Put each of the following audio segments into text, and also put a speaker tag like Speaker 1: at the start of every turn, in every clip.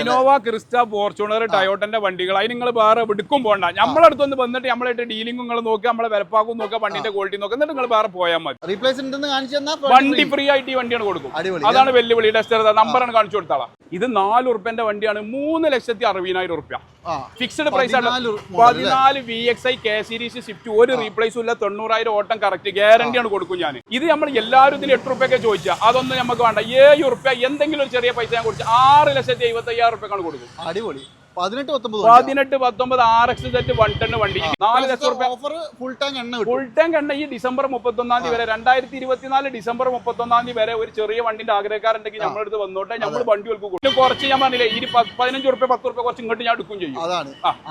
Speaker 1: Innova Crysta Fortuner ടയോട്ടന്റെ വണ്ടികൾ. അതിന് നിങ്ങൾ വേറെ എടുക്കും പോണ്ട. നമ്മളെ അടുത്തൊന്ന് വന്നിട്ട് നമ്മളായിട്ട് ഡീലിംഗ് നിങ്ങൾ നോക്കുക നമ്മളെ വിലപ്പാക്കും നോക്കുക വണ്ടിന്റെ ക്വാളിറ്റി നോക്കുക എന്നിട്ട് നിങ്ങൾ വേറെ പോയാൽ മതി. വണ്ടി ഫ്രീ ആയിട്ട് ഈ വണ്ടിയാണ് കൊടുക്കും. അതാണ് വെല്ലുവിളി. ടെസ്റ്റർ നമ്പറാണ് കാണിച്ചു കൊടുത്താളാ. ഇത് നാല് ഉറുപ്പ്യന്റെ വണ്ടിയാണ്. മൂന്ന് ലക്ഷത്തി അറുപതിനായിരം ഉറുപ്പ്യ. ഫിക്സ്ഡ് പ്രൈസ് ആണ്.
Speaker 2: പതിനാല്?
Speaker 1: V X I K series Swift ഒരു റീപ്ലേസും ഇല്ല. തൊണ്ണൂറായിരം ഓട്ടം കറക്റ്റ് ഗ്യാരണ്ടി ആണ് കൊടുക്കും ഞാൻ. ഇത് നമ്മൾ എല്ലാവരും ഇതിന് എട്ട് റുപ്യൊക്കെ ചോദിച്ചാൽ അതൊന്നും നമുക്ക് വേണ്ട. ഏഴ് ഉറുപ്പ്യ എന്തെങ്കിലും ഒരു ചെറിയ പൈസ ഞാൻ കൊടുത്തു ആറ് ലക്ഷത്തി എഴുപത്തി അയ്യായിരം റുപ്യക്കാണ് കൊടുക്കും
Speaker 2: അടിപൊളി. പതിനെട്ട് പത്തൊമ്പത്
Speaker 1: പതിനെട്ട് പത്തൊമ്പത് R X Z one ten വണ്ടി. നാല് ലക്ഷം റുപ്യ.
Speaker 2: ഓഫർ ഫുൾ ടാങ്ക് എണ്ണ
Speaker 1: ഫുൾ ടാങ്ക് എണ്ണ ഈ ഡിസംബർ മുപ്പത്തൊന്നാം തീയതി വരെ. രണ്ടായിരത്തി ഇരുപത്തിനാല് ഡിസംബർ മുപ്പത്തൊന്നാം തീയതി വരെ ഒരു ചെറിയ വണ്ടിന്റെ ആഗ്രഹക്കാരുണ്ടെങ്കിൽ നമ്മുടെ അടുത്ത് വന്നോട്ടെ. നമ്മൾ വണ്ടി കൊടുക്കും കുറച്ച് ഞാൻ പറഞ്ഞില്ലേ ഈ പതിനഞ്ച് റുപ്യ പത്ത് റുപ്യ കുറച്ച് ഇങ്ങോട്ട് ഞാൻ എടുക്കും ചെയ്യും.
Speaker 2: അതാണ്.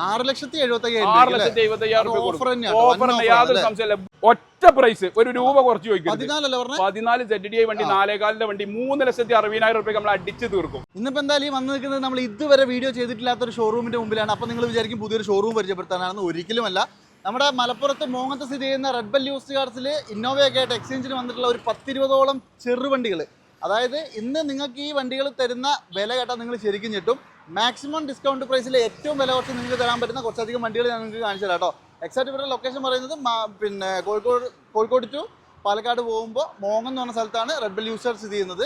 Speaker 2: ആറ് ലക്ഷത്തി എഴുപത്തി
Speaker 1: ആറ് ലക്ഷത്തി എഴുപത്തി അയ്യായിരം. ഓഫർ യാതൊരു സംശയമില്ല ഒറ്റ പ്രൈസ് ഒരു രൂപ കുറച്ച്
Speaker 2: ചോദിക്കും
Speaker 1: പതിനാല് സെഡ് ഡി ഐ വണ്ടി നാലേകാലിന്റെ വണ്ടി മൂന്ന് ലക്ഷത്തി അറുപതിനായിരം റുപ്യ നമ്മൾ അടിച്ച് തീർക്കും.
Speaker 2: ഇന്നിപ്പോ എന്തായാലും വന്നു നിൽക്കുന്നത് നമ്മൾ ഇതുവരെ വീഡിയോ ചെയ്തിട്ടില്ലാത്ത ഒരു ഷോറൂമിന്റെ മുമ്പിലാണ്. അപ്പൊ നിങ്ങൾ വിചാരിക്കും പുതിയൊരു ഷോറൂം പരിചയപ്പെടുത്താനാണെന്ന് ഒരിക്കലുമല്ല. നമ്മുടെ മലപ്പുറത്ത് മോങ്ങത്ത് സ്ഥിതി ചെയ്യുന്ന റെഡ് ബെൽ യൂസ് കാർസിൽ ഇന്നോവയൊക്കെ ആയിട്ട് എക്സ്ചേഞ്ചിന് വന്നിട്ടുള്ള ഒരു പത്തിരുപതോളം ചെറുവണ്ടികൾ അതായത് ഇന്ന് നിങ്ങൾക്ക് ഈ വണ്ടികൾ തരുന്ന വില കേട്ടാൽ നിങ്ങൾ ശരിക്കും ഞെട്ടും. മാക്സിമം ഡിസ്കൗണ്ട് പ്രൈസിൽ ഏറ്റവും വില കുറച്ച് നിങ്ങൾക്ക് തരാൻ പറ്റുന്ന കുറച്ചധികം വണ്ടികൾ ഞാൻ നിങ്ങൾക്ക് കാണിച്ചു തരാം കേട്ടോ. എക്സാക്ട് ഇവരുടെ ലൊക്കേഷൻ പറയുന്നത് പിന്നെ കോഴിക്കോട് കോഴിക്കോട് ടു പാലക്കാട് പോകുമ്പോൾ മോങ്ങം എന്ന് പറഞ്ഞ സ്ഥലത്താണ് റെഡ് ബെൽ യൂസർ സ്ഥിതി ചെയ്യുന്നത്.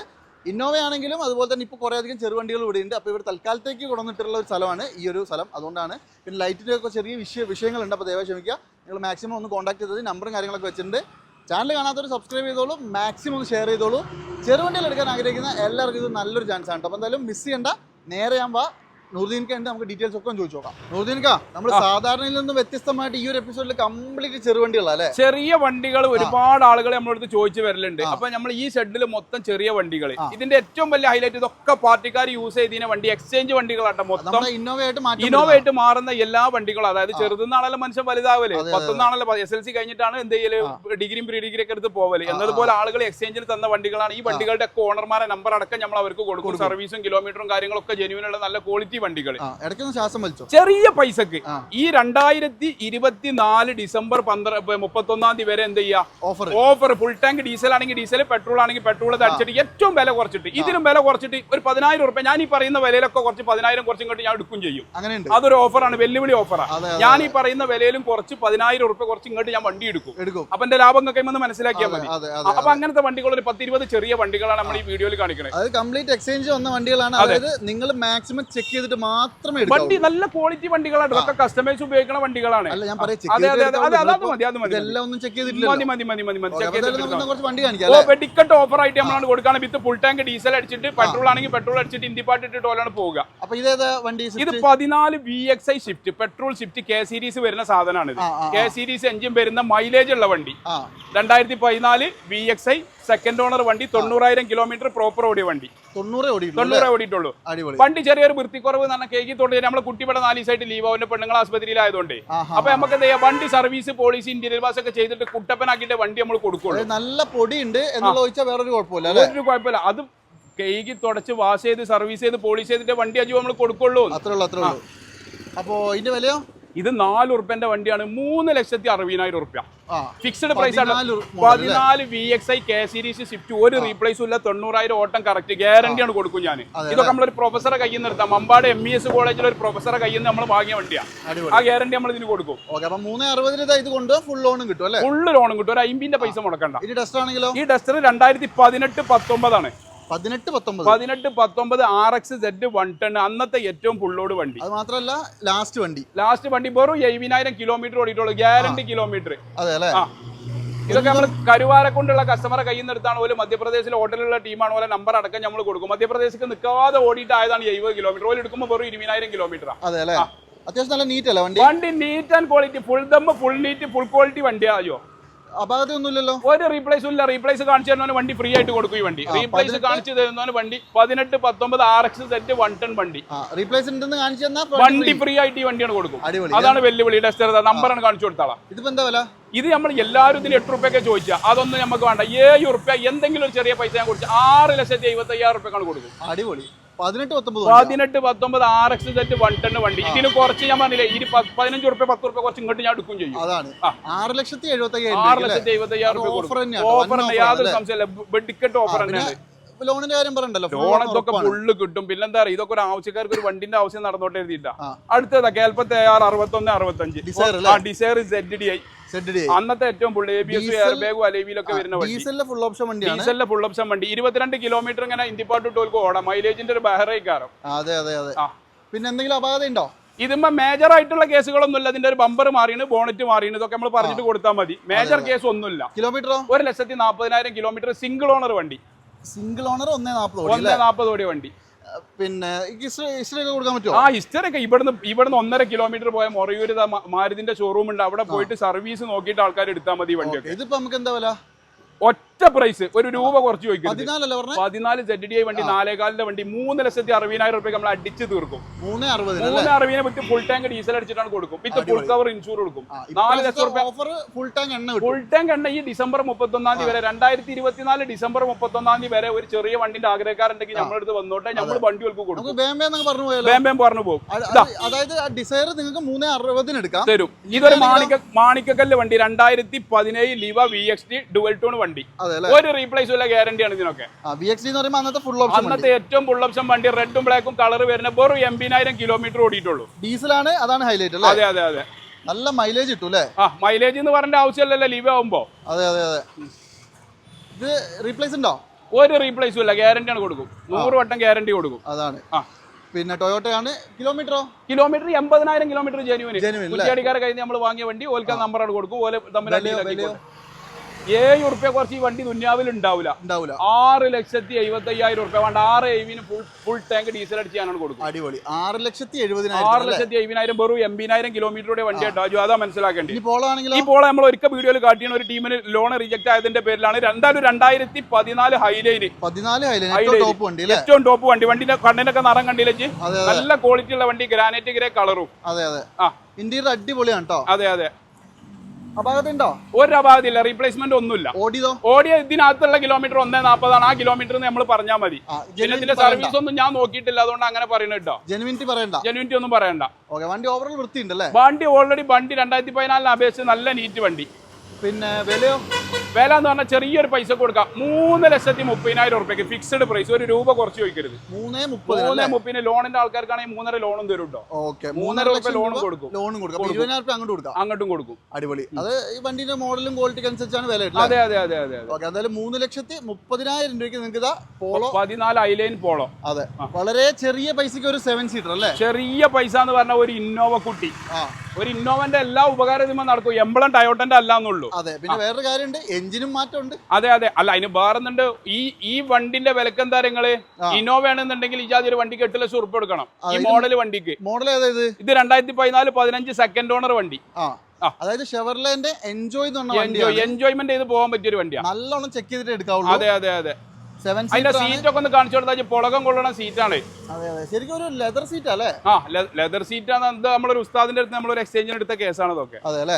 Speaker 2: ഇന്നോവ ആണെങ്കിലും അതുപോലെ തന്നെ ഇപ്പോൾ കുറേ അധികം ചെറുവണ്ടികൾ ഇവിടെ ഉണ്ട്. അപ്പോൾ ഇവിടെ തൽക്കാലത്തേക്ക് കൊണ്ടുവന്നിട്ടുള്ള ഒരു സ്ഥലമാണ് ഈ ഒരു സ്ഥലം. അതുകൊണ്ടാണ് പിന്നെ ലൈറ്റിന്റെ ഒക്കെ ചെറിയ വിഷയ വിഷയങ്ങളുണ്ട്. അപ്പോൾ ദയവായി ക്ഷമിക്കുക. നിങ്ങൾ മാക്സിമം ഒന്ന് കോൺടാക്ട് ചെയ്തത് നമ്പറും കാര്യങ്ങളൊക്കെ വെച്ചിട്ടുണ്ട്. ചാനൽ കാണാത്തവർ സബ്സ്ക്രൈബ് ചെയ്തോളൂ. മാക്സിമം ഒന്ന് ഷെയർ ചെയ്തോളൂ. ചെറുവണ്ടികൾ എടുക്കാൻ ആഗ്രഹിക്കുന്ന എല്ലാവർക്കും ഇത് നല്ലൊരു ചാൻസ് ആണ് അപ്പോൾ എന്തായാലും മിസ് ചെയ്യണ്ട. നേരെ ഞാൻ വാ. നൂർദീൻക്ക് ഉണ്ട് നമുക്ക് ഡീറ്റെയിൽസ് ഒക്കെ ചോദിച്ചു നോക്കാം നൂർദീൻക നമ്മൾ സാധാരണയിൽ നിന്നും വ്യത്യസ്തമായിട്ട് ഈ ഒരു എപ്പിസോഡിൽ കംപ്ലീറ്റ് ചെറുവണ്ടികളാണ് അല്ലേ?
Speaker 1: ചെറിയ വണ്ടികൾ ഒരുപാട് ആളുകൾ നമ്മുടെ അടുത്ത് ചോദിച്ചു വരലുണ്ട്. അപ്പൊ നമ്മൾ ഈ ഷെഡിൽ മൊത്തം ചെറിയ വണ്ടികൾ ഇതിന്റെ ഏറ്റവും വലിയ ഹൈലൈറ്റ് ഇതൊക്കെ പാർട്ടിക്കാർ യൂസ് ചെയ്തിന വണ്ടി എക്സ്ചേഞ്ച് വണ്ടികളാട്ടെ മൊത്തം.
Speaker 2: നമ്മുടെ ഇന്നോവ ആയിട്ട് മാറ്റി
Speaker 1: ഇന്നോവേറ്റ് മാറുന്ന എല്ലാ വണ്ടികളും അതായത് ചെറുതെന്നാണല്ലോ മനുഷ്യൻ
Speaker 2: വലുതാവൽ.
Speaker 1: പത്തൊന്നാണല്ലോ എസ് എൽ സി കഴിഞ്ഞിട്ടാണ് എന്ത് ചെയ്യൽ? ഡിഗ്രിയും പ്രീ ഡിഗ്രി ഒക്കെ എടുത്ത് പോവൽ. എന്നതുപോലെ ആളുകൾ എക്സ്ചേഞ്ചിൽ തന്ന വണ്ടികളാണ്. ഈ വണ്ടികളുടെ ഒക്കെ ഓണർമാരെ നമ്പർ അടക്കം നമ്മൾ അവർക്ക് കൊടുക്കും. സർവീസും കിലോമീറ്ററും കാര്യങ്ങളൊക്കെ ജെനുവിനുള്ള നല്ല ക്വാളിറ്റി വണ്ടികൾ
Speaker 2: ആ ഇടയ്ക്കൊന്ന് ശ്വാസം വലിച്ചോ?
Speaker 1: ചെറിയ പൈസക്ക്. ഈ രണ്ടായിരത്തി ഇരുപത്തിനാല് ഡിസംബർ പന്ത്രണ്ട് മുപ്പത്തൊന്നാം തീയതി വരെ എന്ത് ചെയ്യാ?
Speaker 2: Offer
Speaker 1: offer full tank diesel ആണെങ്കിൽ ഡീസൽ പെട്രോൾ ആണെങ്കിൽ പെട്രോൾ അടിച്ചിട്ട് ഏറ്റവും വില കുറച്ചിട്ട്. ഇതിനും വില കുറച്ചിട്ട് ഒരു പതിനായിരം റുപ്യ ഞാൻ ഈ പറയുന്ന വിലയിലൊക്കെ കുറച്ച് പതിനായിരം കുറച്ചും ഇങ്ങോട്ട് ഞാൻ എടുക്കും ചെയ്യും. അതൊരു ഓഫറാണ് വെല്ലുവിളി ഓഫറാണ് ഞാൻ ഈ പറയുന്ന വിലയിലും കുറച്ച് പതിനായിരം റുപ്യ കുറച്ച് ഇങ്ങോട്ട് ഞാൻ വണ്ടി എടുക്കും. അപ്പൊ എന്റെ ലാഭം കഴിയുമെന്ന് മനസ്സിലാക്കിയാൽ മതി. അപ്പൊ അങ്ങനത്തെ വണ്ടികൾ ഒരു പത്തിരുപത് ചെറിയ വണ്ടികളാണ് നമ്മൾ ഈ വീഡിയോയിൽ കാണിക്കുന്നത്
Speaker 2: അത് കംപ്ലീറ്റ് എക്സ്ചേഞ്ച് വന്ന വണ്ടികളാണ്.
Speaker 1: അതെ.
Speaker 2: അതായത് നിങ്ങൾ മാക്സിമം ചെക്ക് ചെയ്തിട്ട് മാത്രമേ
Speaker 1: വണ്ടി നല്ല ക്വാളിറ്റി വണ്ടികളാണ് ഇതൊക്കെ കസ്റ്റമൈസ് ഉപയോഗിക്കുന്ന വണ്ടികളാണ്.
Speaker 2: അല്ല ഞാൻ പറയാം ചെക്ക് ഒന്നും ചെയ്തിട്ടില്ല.
Speaker 1: വെടിക്കട്ട് ഓഫർ ആയിട്ട് നമ്മളാണ് കൊടുക്കുന്നത് വിത്ത് ഫുൾ ടാങ്ക് ഡീസൽ അടിച്ചിട്ട് പെട്രോൾ ആണെങ്കിൽ പെട്രോൾ അടിച്ചിട്ട് ഇന്ത്യ പാട്ട് ഇട്ടിട്ട് ഓലാണ് പോവുക.
Speaker 2: അപ്പൊ വണ്ടി
Speaker 1: ഇത്? പതിനാല് V X I Swift petrol Swift K series വരുന്ന സാധനമാണ് ഇത് കെ സീരീസ് എഞ്ചിൻ വരുന്ന മൈലേജ് ഉള്ള വണ്ടി. രണ്ടായിരത്തി പതിനാല് V X I second owner വണ്ടി തൊണ്ണൂറായിരം കിലോമീറ്റർ പ്രോപ്പർ ഓടിയ വണ്ടി.
Speaker 2: തൊണ്ണൂറ് ഓടിയിട്ടുള്ളൂ
Speaker 1: വണ്ടി ചെറിയൊരു വൃത്തിക്കുറവ് എന്ന് പറഞ്ഞാൽ കേക്കി തൊട്ട് നമ്മൾ കുട്ടിയുടെ നാല് ദിവസമായിട്ട് ലീവ് ആവുന്ന പെണ്ണുങ്ങൾ ആസ്പത്രിയിലായതുകൊണ്ട്. അപ്പൊ നമുക്ക് എന്താ വണ്ടി സർവീസ് പോളിസി ഇന്ത്യൻ വാസ് ഒക്കെ ചെയ്തിട്ട് കുട്ടപ്പനാക്കിയിട്ട് വണ്ടി നമ്മൾ കൊടുക്കുള്ളൂ.
Speaker 2: നല്ല പൊടിയുണ്ട് എന്നുള്ള ചോദിച്ചാൽ വേറൊരു കുഴപ്പമില്ല
Speaker 1: ഒരു കുഴപ്പമില്ല. അത് കേക്കി തുടച്ച് വാഷ് ചെയ്ത് സർവീസ് ചെയ്ത് പോളിഷ് ചെയ്തിട്ട് വണ്ടി അജു നമ്മൾ കൊടുക്കുള്ളൂ.
Speaker 2: അത്രേ ഉള്ളൂ അത്രേ ഉള്ളൂ. അപ്പോ ഇതിന്റെ വിലയോ?
Speaker 1: ഇത് നാല് ഉറുപ്പ്യന്റെ വണ്ടിയാണ്. മൂന്ന് ലക്ഷത്തി അറുപതിനായിരം ഉറുപ്പ്യ ഫിക്സ്ഡ് പ്രൈസ് ആണ്.
Speaker 2: പതിനാല്?
Speaker 1: V X I K series Swift ഒരു റീപ്ലേസും ഇല്ല. തൊണ്ണൂറായിരം ഓട്ടം കറക്റ്റ് ഗ്യാരണ്ടി ആണ് കൊടുക്കും ഞാൻ ഇതൊക്കെ നമ്മളൊരു പ്രൊഫസറെ കയ്യിൽ നിന്ന് എടുത്താൽ മമ്പാട് എം ഇ എസ് കോളേജിലെ ഒരു പ്രൊഫസറെ കയ്യിൽ നിന്ന് നമ്മൾ വാങ്ങിയ വണ്ടിയാണ് ആ ഗ്യാരണ്ടി നമ്മൾ ഇതിന് കൊടുക്കും.
Speaker 2: ഫുൾ ലോണും കിട്ടും
Speaker 1: ഫുള്ള് ലോണും കിട്ടും. ഒരു അമ്പതിന്റെ പൈസ മുടക്കണ്ട. ഈ ഡസ്റ്റർ രണ്ടായിരത്തി പതിനെട്ട് പത്തൊമ്പതാണ്.
Speaker 2: പതിനെട്ട് പത്തൊമ്പത്.
Speaker 1: പതിനെട്ട് പത്തൊമ്പത് R X Z one ten അന്നത്തെ ഏറ്റവും ഫുള്ളോട് വണ്ടി.
Speaker 2: അത് മാത്രമല്ല ലാസ്റ്റ് വണ്ടി.
Speaker 1: ലാസ്റ്റ് വണ്ടി വെറും എഴുപതിനായിരം കിലോമീറ്റർ ഓടിയിട്ടുള്ളൂ. ഗ്യാരണ്ടി കിലോമീറ്റർ
Speaker 2: അതെ അല്ലേ?
Speaker 1: ഇതൊക്കെ നമ്മൾ കരുവാര കൊണ്ടുള്ള കസ്റ്റമറെ കയ്യിൽ നിന്ന് എടുത്താണ് പോലും മധ്യപ്രദേശിലെ ഹോട്ടലിലുള്ള ടീമാണ്. പോലെ നമ്പർ അടക്കം നമ്മൾ കൊടുക്കും. മധ്യപ്രദേശിക്ക് നിൽക്കാതെ ഓടിയിട്ടായതാണ് എഴുപത് കിലോമീറ്റർ ഓയിൽ എടുക്കുമ്പോൾ വെറും ഇരുപതിനായിരം കിലോമീറ്റർ
Speaker 2: അതെ അല്ലേ? അത്യാവശ്യം നല്ല നീറ്റ് അല്ലേ വണ്ടി?
Speaker 1: വണ്ടി നീറ്റ് ആൻഡ് ക്വാളിറ്റി ഫുൾ ദമ്മ് ഫുൾ നീറ്റ് ഫുൾ ക്വാളിറ്റി വണ്ടിയായോ
Speaker 2: അപാകതയൊന്നുമില്ലല്ലോ.
Speaker 1: ഒരു റീപ്ലേസും ഇല്ല. റീപ്ലേസ് കാണിച്ചു തരുന്നവന് വണ്ടി ഫ്രീ ആയിട്ട് കൊടുക്കും ഈ വണ്ടി. റീപ്ലേസ് കാണിച്ചു തരുന്നവന് വണ്ടി പതിനെട്ട് പത്തൊമ്പത് R X Z one ten വണ്ടി.
Speaker 2: റീപ്ലേസ് ഉണ്ടെന്ന് കാണിച്ചു തന്നാൽ
Speaker 1: വണ്ടി ഫ്രീ ആയിട്ട് ഈ വണ്ടിയാണ് കൊടുക്കും. അതാണ് വെല്ലുവിളി. ടെസ്റ്റർ നമ്പറാണ് കാണിച്ചു കൊടുത്താളാ.
Speaker 2: ഇതിപ്പോ എന്താ വില?
Speaker 1: ഇത് നമ്മൾ എല്ലാവരും ഇതിന് എട്ട് റുപ്യൊക്കെ ചോദിച്ചാൽ അതൊന്നും നമുക്ക് വേണ്ട. ഏഴ് റുപ്യ എന്തെങ്കിലും ഒരു ചെറിയ പൈസ ഞാൻ കൊടുച്ചു ആറ് ലക്ഷത്തി എഴുപത്തി അയ്യായിരം റുപ്യക്കാണ് കൊടുക്കും
Speaker 2: അടിപൊളി. പതിനെട്ട് പത്തൊമ്പത്
Speaker 1: R X Z one ten വണ്ടി. ഇതിന് കുറച്ച് ഞാൻ പറഞ്ഞില്ലേ ഇനി പതിനഞ്ച് റുപ്യ പത്ത് റുപ്യ കുറച്ച് ഇങ്ങോട്ട് ഞാൻ എടുക്കും ചെയ്യും.
Speaker 2: ആറ് ലക്ഷത്തി എഴുപത്തി
Speaker 1: ആറ് ലക്ഷത്തി എഴുപത്തി അയ്യായിരം. ഓഫർ യാതൊരു സംശയമില്ല ടിക്കറ്റ് ഓഫർ തന്നെയാണ്.
Speaker 2: ലോണിന്റെ കാര്യം പറയണ്ടല്ലോ.
Speaker 1: ലോൺ ഇതൊക്കെ. ഫുള്ള് കിട്ടും. പിന്നെ എന്താ പറയുക ഇതൊക്കെ ഒരു ആവശ്യക്കാർക്ക് ഒരു വണ്ടിന്റെ ആവശ്യം നടന്നോട്ടെ എഴുതിയില്ല. അടുത്തതാ കേൽപ്പത്തി ആറ് അറുപത്തൊന്ന് അറുപത്തഞ്ച്. Dzire Z D I. അന്നത്തെ ഏറ്റവും full A B S air ബാഗും അലേവിയിലൊക്കെ വരുന്ന വണ്ടി.
Speaker 2: ഡീസലിലെ ഫുൾ ഓപ്ഷൻ വണ്ടിയാണ്.
Speaker 1: ഡീസലിന്റെ ഫുൾ ഓപ്ഷൻ വണ്ടി. ഇരുപത്തിരണ്ട് കിലോമീറ്റർ ഇങ്ങനെ ഇന്ത്യപ്പാട്ട് ടോൽക്ക് ഓടാം. മൈലേജിന്റെ ഒരു ബഹറൈക്കാരം
Speaker 2: കാരം അതെ അതെ അതെ. പിന്നെ എന്തെങ്കിലും അപാകത ഉണ്ടോ?
Speaker 1: ഇതുമ്പോ മേജർ ആയിട്ടുള്ള കേസുകളൊന്നും ഇല്ല. ഇതിന്റെ ഒരു ബമ്പർ മാറിയാണ് ബോണറ്റ് മാറിയാണ്. ഇതൊക്കെ നമ്മൾ പറഞ്ഞിട്ട് കൊടുത്താൽ മതി. മേജർ കേസ് ഒന്നുമില്ല.
Speaker 2: കിലോമീറ്റർ
Speaker 1: ഒരു ലക്ഷത്തി നാൽപ്പതിനായിരം കിലോമീറ്റർ സിംഗിൾ ഓണർ വണ്ടി.
Speaker 2: സിംഗിൾ ഓണർ ഒന്നേ നാൽപ്പത് കോടി
Speaker 1: ഒന്നേ നാൽപ്പത് ഓടിയ വണ്ടി.
Speaker 2: പിന്നെ ഹിസ്റ്ററി ഒക്കെ കൊടുക്കാൻ പറ്റുമോ?
Speaker 1: ആ ഹിസ്റ്ററി ഒക്കെ ഇവിടുന്ന് ഇവിടുന്ന് ഒന്നര കിലോമീറ്റർ പോയ മൊറയൂര് മാരുതിന്റെ ഷോറൂം ഉണ്ട്. അവിടെ പോയിട്ട് സർവീസ് നോക്കിയിട്ട് ആൾക്കാർ എടുത്താൽ മതി വണ്ടിയൊക്കെ.
Speaker 2: ഇതിപ്പോ നമുക്ക് എന്താ വില?
Speaker 1: ഒറ്റ പ്രൈസ് ഒരു രൂപ കുറച്ച്
Speaker 2: ചോദിക്കും
Speaker 1: പതിനാല് സെഡ് ഡി ഐ വണ്ടി നാലേകാലിന്റെ വണ്ടി മൂന്ന് ലക്ഷത്തി അറുപതിനായിരം റുപ്യ നമ്മൾ അടിച്ച് തീർക്കും.
Speaker 2: മൂന്നേ അറുപതിന്
Speaker 1: വിത്ത് ഫുൾ ടാങ്ക് ഡീസൽ അടിച്ചിട്ടാണ് കൊടുക്കും. വിത്ത് ഫുൾ കവർ ഇൻഷൂർ കൊടുക്കും. നാല് ലക്ഷം
Speaker 2: രൂപ ഫുൾ ടാങ്ക് എണ്ണ
Speaker 1: ഫുൾ ടാങ്ക് എണ്ണ ഈ ഡിസംബർ മുപ്പത്തൊന്നാം തീയതി വരെ രണ്ടായിരത്തി ഇരുപത്തിനാല് ഡിസംബർ മുപ്പത്തൊന്നാം തീയതി വരെ ഒരു ചെറിയ വണ്ടിന്റെ ആഗ്രഹക്കാരുണ്ടെങ്കിൽ നമ്മളെടുത്ത് വന്നോട്ടെ നമ്മൾ വണ്ടി കൊടുക്കും. കൊടുക്കും
Speaker 2: ബേം പറഞ്ഞു
Speaker 1: പോകും.
Speaker 2: അത് അത് അതായത് ഡിസൈർ നിങ്ങൾക്ക് മൂന്ന് അറുപതിന് എടുക്കാം.
Speaker 1: തരും. ഇതൊരു മാണിക്ക മാണിക്കക്കല്ല് വണ്ടി രണ്ടായിരത്തി പതിനേഴ് Liva V X T dual tone വണ്ടി. ഒരു റീപ്ലേസ് ഉള്ള ഗ്യാരണ്ടിയാണ് ഇതിനൊക്കെ.
Speaker 2: അന്നത്തെ ഫുൾ ഓപ്ഷൻ
Speaker 1: അന്നത്തെ ഏറ്റവും ഫുൾ ഓപ്ഷൻ വണ്ടി റെഡും ബ്ലാക്കും കളർ വരുന്ന വെറും എൺപതിനായിരം കിലോമീറ്റർ ഓടിയിട്ടുള്ളൂ.
Speaker 2: ഡീസലാണ് അതാണ് ഹൈലൈറ്റ് അല്ലേ?
Speaker 1: അതെ അതെ അതെ.
Speaker 2: നല്ല മൈലേജ് കിട്ടും അല്ലേ?
Speaker 1: ആ മൈലേജ് എന്ന് പറഞ്ഞ ആവശ്യമില്ലല്ലോ ലീവ് ആവുമ്പോ.
Speaker 2: അതെ അതെ അതെ. ഇത് റീപ്ലേസ് ഉണ്ടോ?
Speaker 1: ഒരു റീപ്ലേസും ഇല്ല ഗ്യാരണ്ടിയാണ് കൊടുക്കും. നൂറ് വട്ടം ഗ്യാരണ്ടി കൊടുക്കും.
Speaker 2: അതാണ്.
Speaker 1: ആ.
Speaker 2: പിന്നെ ടൊയോട്ടയാണ് കിലോമീറ്ററോ
Speaker 1: കിലോമീറ്റർ എൺപതിനായിരം കിലോമീറ്റർ ജനുവിന്? കുറ്റിയാടിക്കാരെ കഴിഞ്ഞ് നമ്മൾ വാങ്ങിയ വണ്ടി ഓൽക്കാൻ നമ്പറാണ് കൊടുക്കും. ഓലെ തമ്മിൽ ഏഴ് ഉറുപ്പ്യ കുറച്ച് ഈ വണ്ടി ദുന്യാവിൽ ഉണ്ടാവില്ല
Speaker 2: ഉണ്ടാവില്ല
Speaker 1: ആറ് ലക്ഷത്തി എഴുപത്തി അയ്യായിരം ഉറുപ്പ്യ വേണ്ട. ആറ് എഴുവിന് ഫുൾ ഫുൾ ടാങ്ക് ഡീസൽ അടിച്ച് ഞാനാണ് കൊടുക്കും.
Speaker 2: അടിപൊളി. ആറ് ലക്ഷത്തി
Speaker 1: ആറ്
Speaker 2: എഴുപതിനായിരം
Speaker 1: ലക്ഷത്തി എഴുപതിനായിരം വെറും എൺപതിനായിരം കിലോമീറ്ററുടെ വണ്ടി അജു അതാ മനസ്സിലാക്കേണ്ടി ഈ പോളെ നമ്മൾ ഒരിക്കൽ വീഡിയോയിൽ കാട്ടിയാണ്. ഒരു ടീമിന് ലോൺ റിജക്ട് ആയതിന്റെ പേരിലാണ്. രണ്ടായിരം രണ്ടായിരത്തി പതിനാല് ഹൈലൈന്
Speaker 2: പതിനാല് ഹൈലൈൻ ഏറ്റവും ടോപ്പ് വണ്ടി
Speaker 1: വണ്ടിന്റെ കണ്ണിനൊക്കെ നിറം കണ്ടില്ലേ നല്ല ക്വാളിറ്റി ഉള്ള വണ്ടി. ഗ്രാനൈറ്റ് ഗ്രേ കളറും
Speaker 2: അതെ അതെ.
Speaker 1: ആ.
Speaker 2: ഇന്റീരിയർ അടിപൊളിയാണ് കേട്ടോ
Speaker 1: അതെ അതെ. ഒരു അപാകതയില്ല റീപ്ലേസ്മെന്റ് ഒന്നുമില്ല. ഓടിയ ഇതിനകത്തുള്ള കിലോമീറ്റർ ഒന്നേ നാൽപ്പതാണ് ആ കിലോമീറ്റർ നമ്മൾ പറഞ്ഞാൽ മതി. പിന്നെ ഇതിന്റെ സർവീസ് ഒന്നും ഞാൻ നോക്കിയിട്ടില്ല അതുകൊണ്ട് അങ്ങനെ പറയുന്നത് കേട്ടോ.
Speaker 2: ജെനുവിനിറ്റി പറയണ്ട.
Speaker 1: ഒന്നും പറയണ്ട.
Speaker 2: വണ്ടി ഓവറോൾ വൃത്തി ഉണ്ടല്ലേ
Speaker 1: വണ്ടി ഓൾറെഡി വണ്ടി രണ്ടായിരത്തി പതിനാലിന് അപേക്ഷിച്ച് നല്ല നീറ്റ് വണ്ടി.
Speaker 2: പിന്നെ വിലയോ?
Speaker 1: വില എന്ന് പറഞ്ഞാൽ ചെറിയൊരു പൈസ കൊടുക്കാം. മൂന്ന് ലക്ഷത്തി മുപ്പതിനായിരം ഉറുപ്പ്യക്ക് ഫിക്സ്ഡ് പ്രൈസ് ഒരു രൂപ കുറച്ച് ചോദിക്കരുത്.
Speaker 2: മൂന്നേ മുപ്പത്
Speaker 1: മൂന്ന് മുപ്പതിന് ലോണിന്റെ ആൾക്കാർക്കാണെങ്കിൽ മൂന്നര ലോണും തരും കേട്ടോ മൂന്നര
Speaker 2: ലക്ഷം
Speaker 1: ലോൺ കൊടുക്കും.
Speaker 2: ലോണും കൊടുക്കാം. അങ്ങോട്ട് കൊടുക്കാം.
Speaker 1: അങ്ങോട്ടും കൊടുക്കും.
Speaker 2: അടിപൊളി. അത് ഈ വണ്ടിന്റെ മോഡലും ക്വാളിറ്റി അനുസരിച്ചാണ് വില
Speaker 1: അതെ അതെ അതെ അതെ
Speaker 2: ഓക്കെ. എന്തായാലും മൂന്ന് ലക്ഷത്തി മുപ്പതിനായിരം രൂപയ്ക്ക് നിങ്ങൾക്ക് പോളോ.
Speaker 1: പതിനാല് ഐലൈൻ പോളോ.
Speaker 2: അതെ. വളരെ ചെറിയ പൈസക്ക് ഒരു സെവൻ സീറ്റർ അല്ലേ?
Speaker 1: ചെറിയ പൈസ എന്ന് പറഞ്ഞ ഒരു ഇന്നോവ കുട്ടി. ഒരു ഇന്നോവന്റെ എല്ലാ ഉപകാരം നടക്കും. എംബളം ടയോട്ടന്റെ അല്ലാന്നുള്ളൂ.
Speaker 2: അതെ. പിന്നെ വേറൊരു കാര്യമുണ്ട്. എഞ്ചിനും മാറ്റമുണ്ട്.
Speaker 1: അതെ അതെ. അല്ല അതിന് വേറെന്നുണ്ട്. ഈ ഈ വണ്ടിന്റെ വിലക്ക് എന്താ നിങ്ങൾ ഇന്നോവ ആണെന്നുണ്ടെങ്കിൽ ഇജാതി ജാതി ഒരു വണ്ടിക്ക് എട്ട് ലക്ഷം ഉറുപ്പ് കൊടുക്കണം. ഈ മോഡൽ വണ്ടിക്ക്.
Speaker 2: മോഡൽ ഏതായത്
Speaker 1: ഇത്? രണ്ടായിരത്തി പതിനാല് പതിനഞ്ച് സെക്കൻഡ് ഓണർ വണ്ടി.
Speaker 2: അതായത് ഷെവർലേന്റെ എൻജോയ്
Speaker 1: എൻജോയ് എൻജോയ്മെന്റ് ചെയ്ത് പോകാൻ പറ്റിയ ഒരു വണ്ടിയാണ്
Speaker 2: നല്ലോണം ചെക്ക് ചെയ്തിട്ട് എടുക്കാവുള്ളൂ.
Speaker 1: അതെ അതെ അതെ. അതിന്റെ സീറ്റ് ഒക്കെ ഒന്ന് കാണിച്ചു കൊടുത്താൽ പുളകം കൊള്ളണ സീറ്റാണ്
Speaker 2: ശരിക്കും ഒരു ലെതർ സീറ്റ് അല്ലേ?
Speaker 1: ആ ലെതർ സീറ്റാണ് നമ്മളൊരു ഉസ്താദിന്റെ അടുത്ത് നമ്മളൊരു എക്സ്ചേഞ്ചിന് എടുത്ത കേസാണ് അതൊക്കെ
Speaker 2: അതെ അല്ലേ?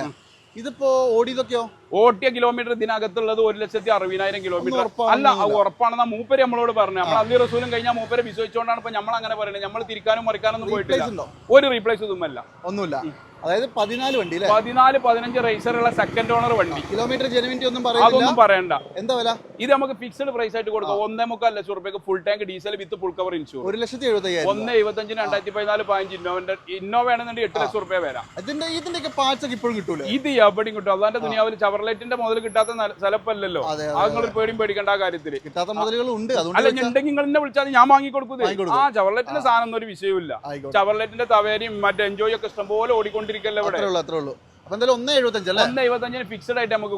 Speaker 2: ഇതിപ്പോ ഓടിയതൊക്കെയോ?
Speaker 1: ഓട്ടിയ കിലോമീറ്റർ ഇതിനകത്തുള്ളത് ഒരു ലക്ഷത്തി അറുപതിനായിരം കിലോമീറ്റർ അല്ല ഉറപ്പാണെന്നാ മൂപ്പര് നമ്മളോട് പറഞ്ഞു നമ്മൾ അള്ളി റസൂലും കഴിഞ്ഞാൽ മൂപ്പരെ വിശ്വസിച്ചുകൊണ്ടാണ് ഇപ്പൊ നമ്മൾ അങ്ങനെ പറയുന്നത് നമ്മൾ തിരിക്കാനും മറിക്കാനൊന്നും പോയിട്ടില്ല. ഒരു റീപ്ലേസ് ഒന്നുമല്ല.
Speaker 2: ഒന്നുമില്ല. അതായത് പതിനാല് വണ്ടി
Speaker 1: പതിനാല് പതിനഞ്ച് റേസറുള്ള സെക്കൻഡ് ഓണർ വണ്ടി.
Speaker 2: കിലോമീറ്റർ ജെനുവിറ്റി ഒന്നും
Speaker 1: അതൊന്നും പറയണ്ട.
Speaker 2: എന്താ വില?
Speaker 1: ഇത് നമുക്ക് ഫിക്സഡ് പ്രൈസ് ആയിട്ട് കൊടുക്കാം. ഒന്നേ മുക്കാൽ ലക്ഷം റുപ്യക്ക് full tank diesel with full cover insure
Speaker 2: ഒരു ലക്ഷത്തി എഴുപത്തി അയ്യായിരം
Speaker 1: ഒന്ന് എഴുപത്തഞ്ചിന് രണ്ടായിരത്തി പതിനാല് പതിനഞ്ച് ഇന്നോവന്റെ ഇന്നോവ ആണെന്നുണ്ടെങ്കിൽ എട്ട് ലക്ഷം റുപ്യ വരാം.
Speaker 2: ഇതിന്റെ ഇതിന്റെയൊക്കെ പാർട്സ് ഇപ്പോഴും കിട്ടൂലേ?
Speaker 1: ഇത് എവിടെയും കിട്ടും. അതാന്റെ ദുനിയാവിൽ ചവർലൈറ്റിന്റെ മുതൽ കിട്ടാത്ത സ്ഥലപ്പല്ലല്ലോ.
Speaker 2: അതെ
Speaker 1: നിങ്ങൾ പേടിയും പേടിക്കേണ്ട ആ കാര്യത്തിൽ
Speaker 2: കിട്ടാത്ത മുതലുകൾ ഉണ്ട്.
Speaker 1: അല്ല ഉണ്ടെങ്കിൽ നിങ്ങൾ എന്നെ വിളിച്ചാൽ ഞാൻ വാങ്ങി കൊടുക്കുന്നത് ആ ചവർലൈറ്റിന്റെ സാധനം ഒന്നും ഒരു വിഷയമില്ല ചവർലൈറ്റിന്റെ തവേരയും മറ്റേ എൻജോയ് ഒക്കെ ഇഷ്ടംപോലെ ഇവിടെ?
Speaker 2: അത്രേ ഉള്ളൂ അത്രേ ഉള്ളൂ. അപ്പൊ എന്തായാലും ഒന്നേ എഴുപത്തഞ്ചല്ലേ
Speaker 1: ഒന്ന് എഴുപത്തഞ്ചിന് ഫിക്സഡ് ആയിട്ട് നമുക്ക്